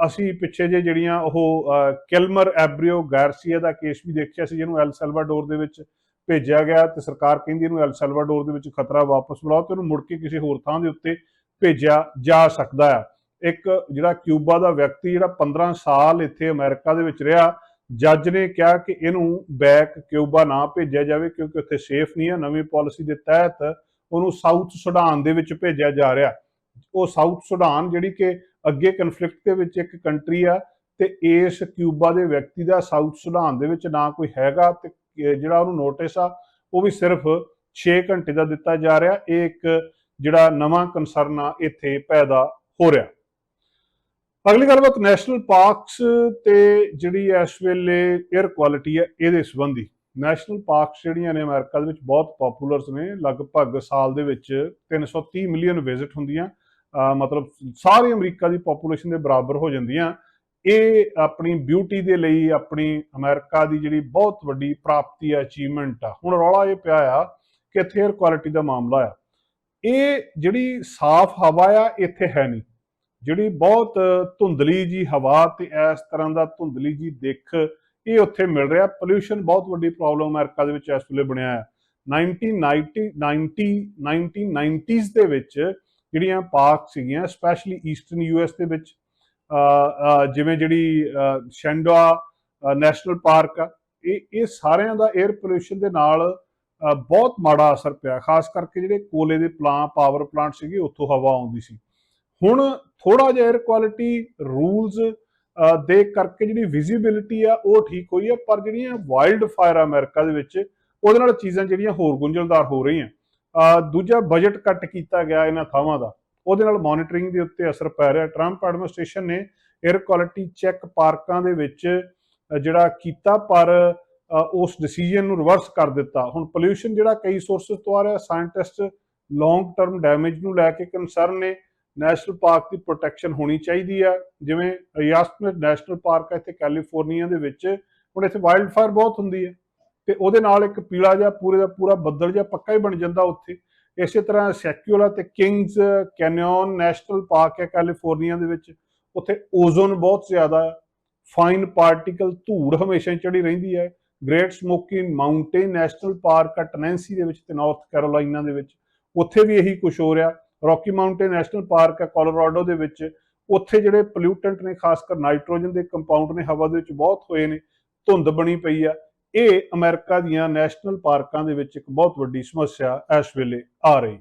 ਅਸੀਂ ਪਿੱਛੇ ਜੇ ਜਿਹੜੀਆਂ ਉਹ ਕਿਲਮਰ ਐਬਰੀਓ ਗਾਰਸੀਆ ਦਾ ਕੇਸ ਵੀ ਦੇਖਿਆ ਸੀ, ਜਿਹਨੂੰ ਐਲ ਸੈਲਵਾਡੋਰ ਦੇ ਵਿੱਚ ਭੇਜਿਆ ਗਿਆ ਤੇ ਸਰਕਾਰ ਕਹਿੰਦੀ ਇਹਨੂੰ ਐਲ ਸੈਲਵਾਡੋਰ ਦੇ ਵਿੱਚ ਖਤਰਾ ਵਾਪਸ ਬੁਲਾਓ ਤੇ ਉਹਨੂੰ ਮੁੜ ਕੇ ਕਿਸੇ ਹੋਰ ਥਾਂ ਦੇ ਉੱਤੇ ਭੇਜਿਆ ਜਾ ਸਕਦਾ ਆ। ਇੱਕ ਜਿਹੜਾ ਕਿਊਬਾ ਦਾ ਵਿਅਕਤੀ ਜਿਹੜਾ 15 ਸਾਲ ਇੱਥੇ ਅਮਰੀਕਾ ਦੇ ਵਿੱਚ ਰਿਹਾ, ਜੱਜ ਨੇ ਕਿਹਾ ਕਿ ਇਹਨੂੰ ਬੈਕ ਕਿਊਬਾ ਨਾ ਭੇਜਿਆ ਜਾਵੇ ਕਿਉਂਕਿ ਉੱਥੇ ਸੇਫ ਨਹੀਂ ਹੈ ਨਵੀਂ ਪਾਲਿਸੀ ਦੇ ਤਹਿਤ ਉਹਨੂੰ ਸਾਊਥ ਸੁਡਾਨ ਦੇ ਵਿੱਚ ਭੇਜਿਆ ਜਾ ਰਿਹਾ। ਉਹ ਸਾਊਥ ਸੁਡਾਨ ਜਿਹੜੀ ਕਿ ਅੱਗੇ ਕਨਫਲਿਕਟ ਦੇ ਵਿੱਚ ਇੱਕ ਕੰਟਰੀ ਆ, ਤੇ ਇਸ ਕਿਊਬਾ ਦੇ ਵਿਅਕਤੀ ਦਾ ਸਾਊਥ ਸੁਡਾਨ ਦੇ ਵਿੱਚ ਨਾ ਕੋਈ ਹੈਗਾ ਤੇ ਜਿਹੜਾ ਉਹਨੂੰ ਨੋਟਿਸ ਆ, ਉਹ ਵੀ ਸਿਰਫ 6 ਘੰਟੇ ਦਾ ਦਿੱਤਾ ਜਾ ਰਿਹਾ। ਇਹ ਇੱਕ ਜਿਹੜਾ ਨਵਾਂ ਕੰਸਰਨ ਆ, ਇੱਥੇ ਪੈਦਾ ਹੋ ਰਿਹਾ। ਅਗਲੀ ਗੱਲਬਾਤ ਨੈਸ਼ਨਲ ਪਾਰਕਸ ਤੇ ਜਿਹੜੀ ਇਸ ਵੇਲੇ 에ਅਰ ਕੁਆਲਿਟੀ ਹੈ ਇਹਦੇ ਸੰਬੰਧੀ। ਨੈਸ਼ਨਲ ਪਾਰਕਸ ਜਿਹੜੀਆਂ ਨੇ ਅਮਰੀਕਾ ਦੇ ਵਿੱਚ ਬਹੁਤ ਪਪੂਲਰਸ ਨੇ, ਲਗਭਗ ਸਾਲ ਦੇ ਵਿੱਚ 330 ਮਿਲੀਅਨ ਵਿਜ਼ਿਟ ਹੁੰਦੀਆਂ। ਮਤਲਬ ਸਾਰੀ ਅਮਰੀਕਾ ਦੀ ਪੋਪੂਲੇਸ਼ਨ ਦੇ ਬਰਾਬਰ ਹੋ ਜਾਂਦੀਆਂ। ਇਹ ਆਪਣੀ ਬਿਊਟੀ ਦੇ ਲਈ, ਆਪਣੀ ਅਮਰੀਕਾ ਦੀ ਜਿਹੜੀ ਬਹੁਤ ਵੱਡੀ ਪ੍ਰਾਪਤੀ ਹੈ ਅਚੀਵਮੈਂਟ ਆ, ਹੁਣ ਰੌਲਾ ਇਹ ਪਿਆ ਆ ਕਿ ਇੱਥੇ 에ਅਰ ਕੁਆਲਿਟੀ ਦਾ ਮਾਮਲਾ ਆ। ਇਹ ਜਿਹੜੀ ਸਾਫ਼ ਹਵਾ ਆ, ਇੱਥੇ ਹੈ ਨਹੀਂ। ਜਿਹੜੀ ਬਹੁਤ ਧੁੰਦਲੀ ਜੀ ਹਵਾ ਤੇ ਇਸ ਤਰ੍ਹਾਂ ਦਾ ਧੁੰਦਲੀ ਜੀ ਦਿੱਖ ਇਹ ਉੱਥੇ ਮਿਲ ਰਿਹਾ। ਪੋਲੂਸ਼ਨ ਬਹੁਤ ਵੱਡੀ ਪ੍ਰੋਬਲਮ ਅਮਰੀਕਾ ਦੇ ਵਿੱਚ ਇਸ ਵੇਲੇ ਬਣਿਆ ਹੈ 1990 90 1990s ਦੇ ਵਿੱਚ ਜਿਹੜੀਆਂ ਪਾਰਕ ਸੀਗੀਆਂ ਸਪੈਸ਼ਲੀ ਈਸਟਰਨ ਯੂਐਸ ਦੇ ਵਿੱਚ ਜਿਵੇਂ ਜਿਹੜੀ ਸ਼ੈਂਡਵਾ ਨੈਸ਼ਨਲ ਪਾਰਕ ਆ, ਇਹ ਇਹ ਸਾਰਿਆਂ ਦਾ 에ਅਰ ਪੋਲੂਸ਼ਨ ਦੇ ਨਾਲ ਬਹੁਤ ਮਾੜਾ ਅਸਰ ਪਿਆ। ਖਾਸ ਕਰਕੇ ਜਿਹੜੇ ਕੋਲੇ ਦੇ ਪਲਾਂ ਪਾਵਰ ਪਲਾਂਟ ਸੀਗੇ, ਉੱਥੋਂ ਹਵਾ ਆਉਂਦੀ ਸੀ। ਹੁਣ ਥੋੜਾ ਜਿਹਾ 에ਅਰ ਕੁਆਲਿਟੀ ਰੂਲਸ ਦੇ ਕਰਕੇ ਜਿਹੜੀ ਵਿਜ਼ਿਬਿਲਿਟੀ ਆ, ਉਹ ਠੀਕ ਹੋਈ ਆ, ਪਰ ਜਿਹੜੀਆਂ ਵਾਈਲਡ ਫਾਇਰ ਆ ਅਮਰੀਕਾ ਦੇ ਵਿੱਚ, ਉਹਦੇ ਨਾਲ ਚੀਜ਼ਾਂ ਜਿਹੜੀਆਂ ਹੋਰ ਗੁੰਝਲਦਾਰ ਹੋ ਰਹੀਆਂ। ਦੂਜਾ ਬਜਟ ਕੱਟ ਕੀਤਾ ਗਿਆ ਇਹਨਾਂ ਥਾਵਾਂ ਦਾ। ਉਹਦੇ ਨਾਲ ਮੋਨੀਟਰਿੰਗ ਦੇ ਉੱਤੇ ਅਸਰ ਪੈ ਰਿਹਾ। ਟਰੰਪ ਐਡਮਿਨਿਸਟ੍ਰੇਸ਼ਨ ਨੇ 에ਅਰ ਕੁਆਲਿਟੀ ਚੈੱਕ ਪਾਰਕਾਂ ਦੇ ਵਿੱਚ ਜਿਹੜਾ ਕੀਤਾ, ਪਰ ਉਸ ਡਿਸੀਜਨ ਨੂੰ ਰਿਵਰਸ ਕਰ ਦਿੱਤਾ। ਹੁਣ ਪੋਲੂਸ਼ਨ ਜਿਹੜਾ ਕਈ ਸੋਰਸਸ ਤੋਂ ਆ ਰਿਹਾ ਸਾਇੰਟਿਸਟ ਲੌਂਗ ਟਰਮ ਡੈਮੇਜ ਨੂੰ ਲੈ ਕੇ ਕੰਸਰਨ ਨੇ। ਨੈਸ਼ਨਲ ਪਾਰਕ ਦੀ ਪ੍ਰੋਟੈਕਸ਼ਨ ਹੋਣੀ ਚਾਹੀਦੀ ਆ। ਜਿਵੇਂ ਯਾਸਮਿਟ ਨੈਸ਼ਨਲ ਪਾਰਕ ਹੈ ਇੱਥੇ ਕੈਲੀਫੋਰਨੀਆ ਦੇ ਵਿੱਚ। ਹੁਣ ਇੱਥੇ ਵਾਈਲਡ ਫਾਇਰ ਬਹੁਤ ਹੁੰਦੀ ਹੈ ਤੇ ਉਹਦੇ ਨਾਲ ਇੱਕ ਪੀਲਾ ਜਿਹਾ, ਪੂਰੇ ਦਾ ਪੂਰਾ ਬੱਦਲ ਜਿਹਾ ਪੱਕਾ ਹੀ ਬਣ ਜਾਂਦਾ ਉੱਥੇ। ਇਸੇ ਤਰ੍ਹਾਂ ਸੈਕਿਊਲਾ ਤੇ ਕਿੰਗਸ ਕੈਨਿਓਨ ਨੈਸ਼ਨਲ ਪਾਰਕ ਹੈ ਕੈਲੀਫੋਰਨੀਆ ਦੇ ਵਿੱਚ। ਉੱਥੇ ਓਜ਼ੋਨ ਬਹੁਤ ਜ਼ਿਆਦਾ ਹੈ। ਫਾਈਨ ਪਾਰਟੀਕਲ ਧੂੜ ਹਮੇਸ਼ਾ ਚੜੀ ਰਹਿੰਦੀ ਹੈ। Great Smoky Mountain national park ਆ ਟਨੈਂਸੀ ਦੇ ਵਿੱਚ ਤੇ ਨਾਰਥ ਕੈਰੋਲਾਈਨਾ ਦੇ ਵਿੱਚ। ਉੱਥੇ ਵੀ ਇਹੀ ਕੁਝ ਹੋ ਰਿਹਾ। ਰੌਕੀ ਮਾਊਂਟੇਨ ਨੈਸ਼ਨਲ ਪਾਰਕ ਹੈ ਕੋਲੋਰਾਡੋ ਦੇ ਵਿੱਚ। ਉੱਥੇ ਜਿਹੜੇ ਪੋਲਿਊਟੈਂਟ ਨੇ ਖਾਸ ਕਰ ਨਾਈਟ੍ਰੋਜਨ ਦੇ ਕੰਪਾਊਂਡ ਨੇ, ਹਵਾ ਦੇ ਵਿੱਚ ਬਹੁਤ ਹੋਏ ਨੇ, ਧੁੰਦ ਬਣੀ ਪਈ ਆ ਇਹ ਅਮਰੀਕਾ ਦੀਆਂ ਨੈਸ਼ਨਲ ਪਾਰਕਾਂ ਦੇ ਵਿੱਚ ਇੱਕ ਬਹੁਤ ਵੱਡੀ ਸਮੱਸਿਆ ਇਸ ਵੇਲੇ ਆ ਰਹੀ।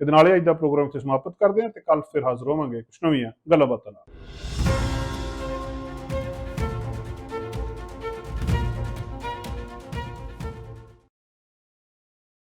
ਇਹਦੇ ਨਾਲ ਹੀ ਅੱਜ ਦਾ ਪ੍ਰੋਗਰਾਮ ਤੇ ਸਮਾਪਤ ਕਰਦੇ ਹਾਂ ਤੇ ਕੱਲ ਫਿਰ ਹਾਜ਼ਰ ਹੋਵਾਂਗੇ। ਕੁਝ ਨਵੀਆਂ ਗੱਲਾਂ ਬਾਤਾਂ ਨਾਲ।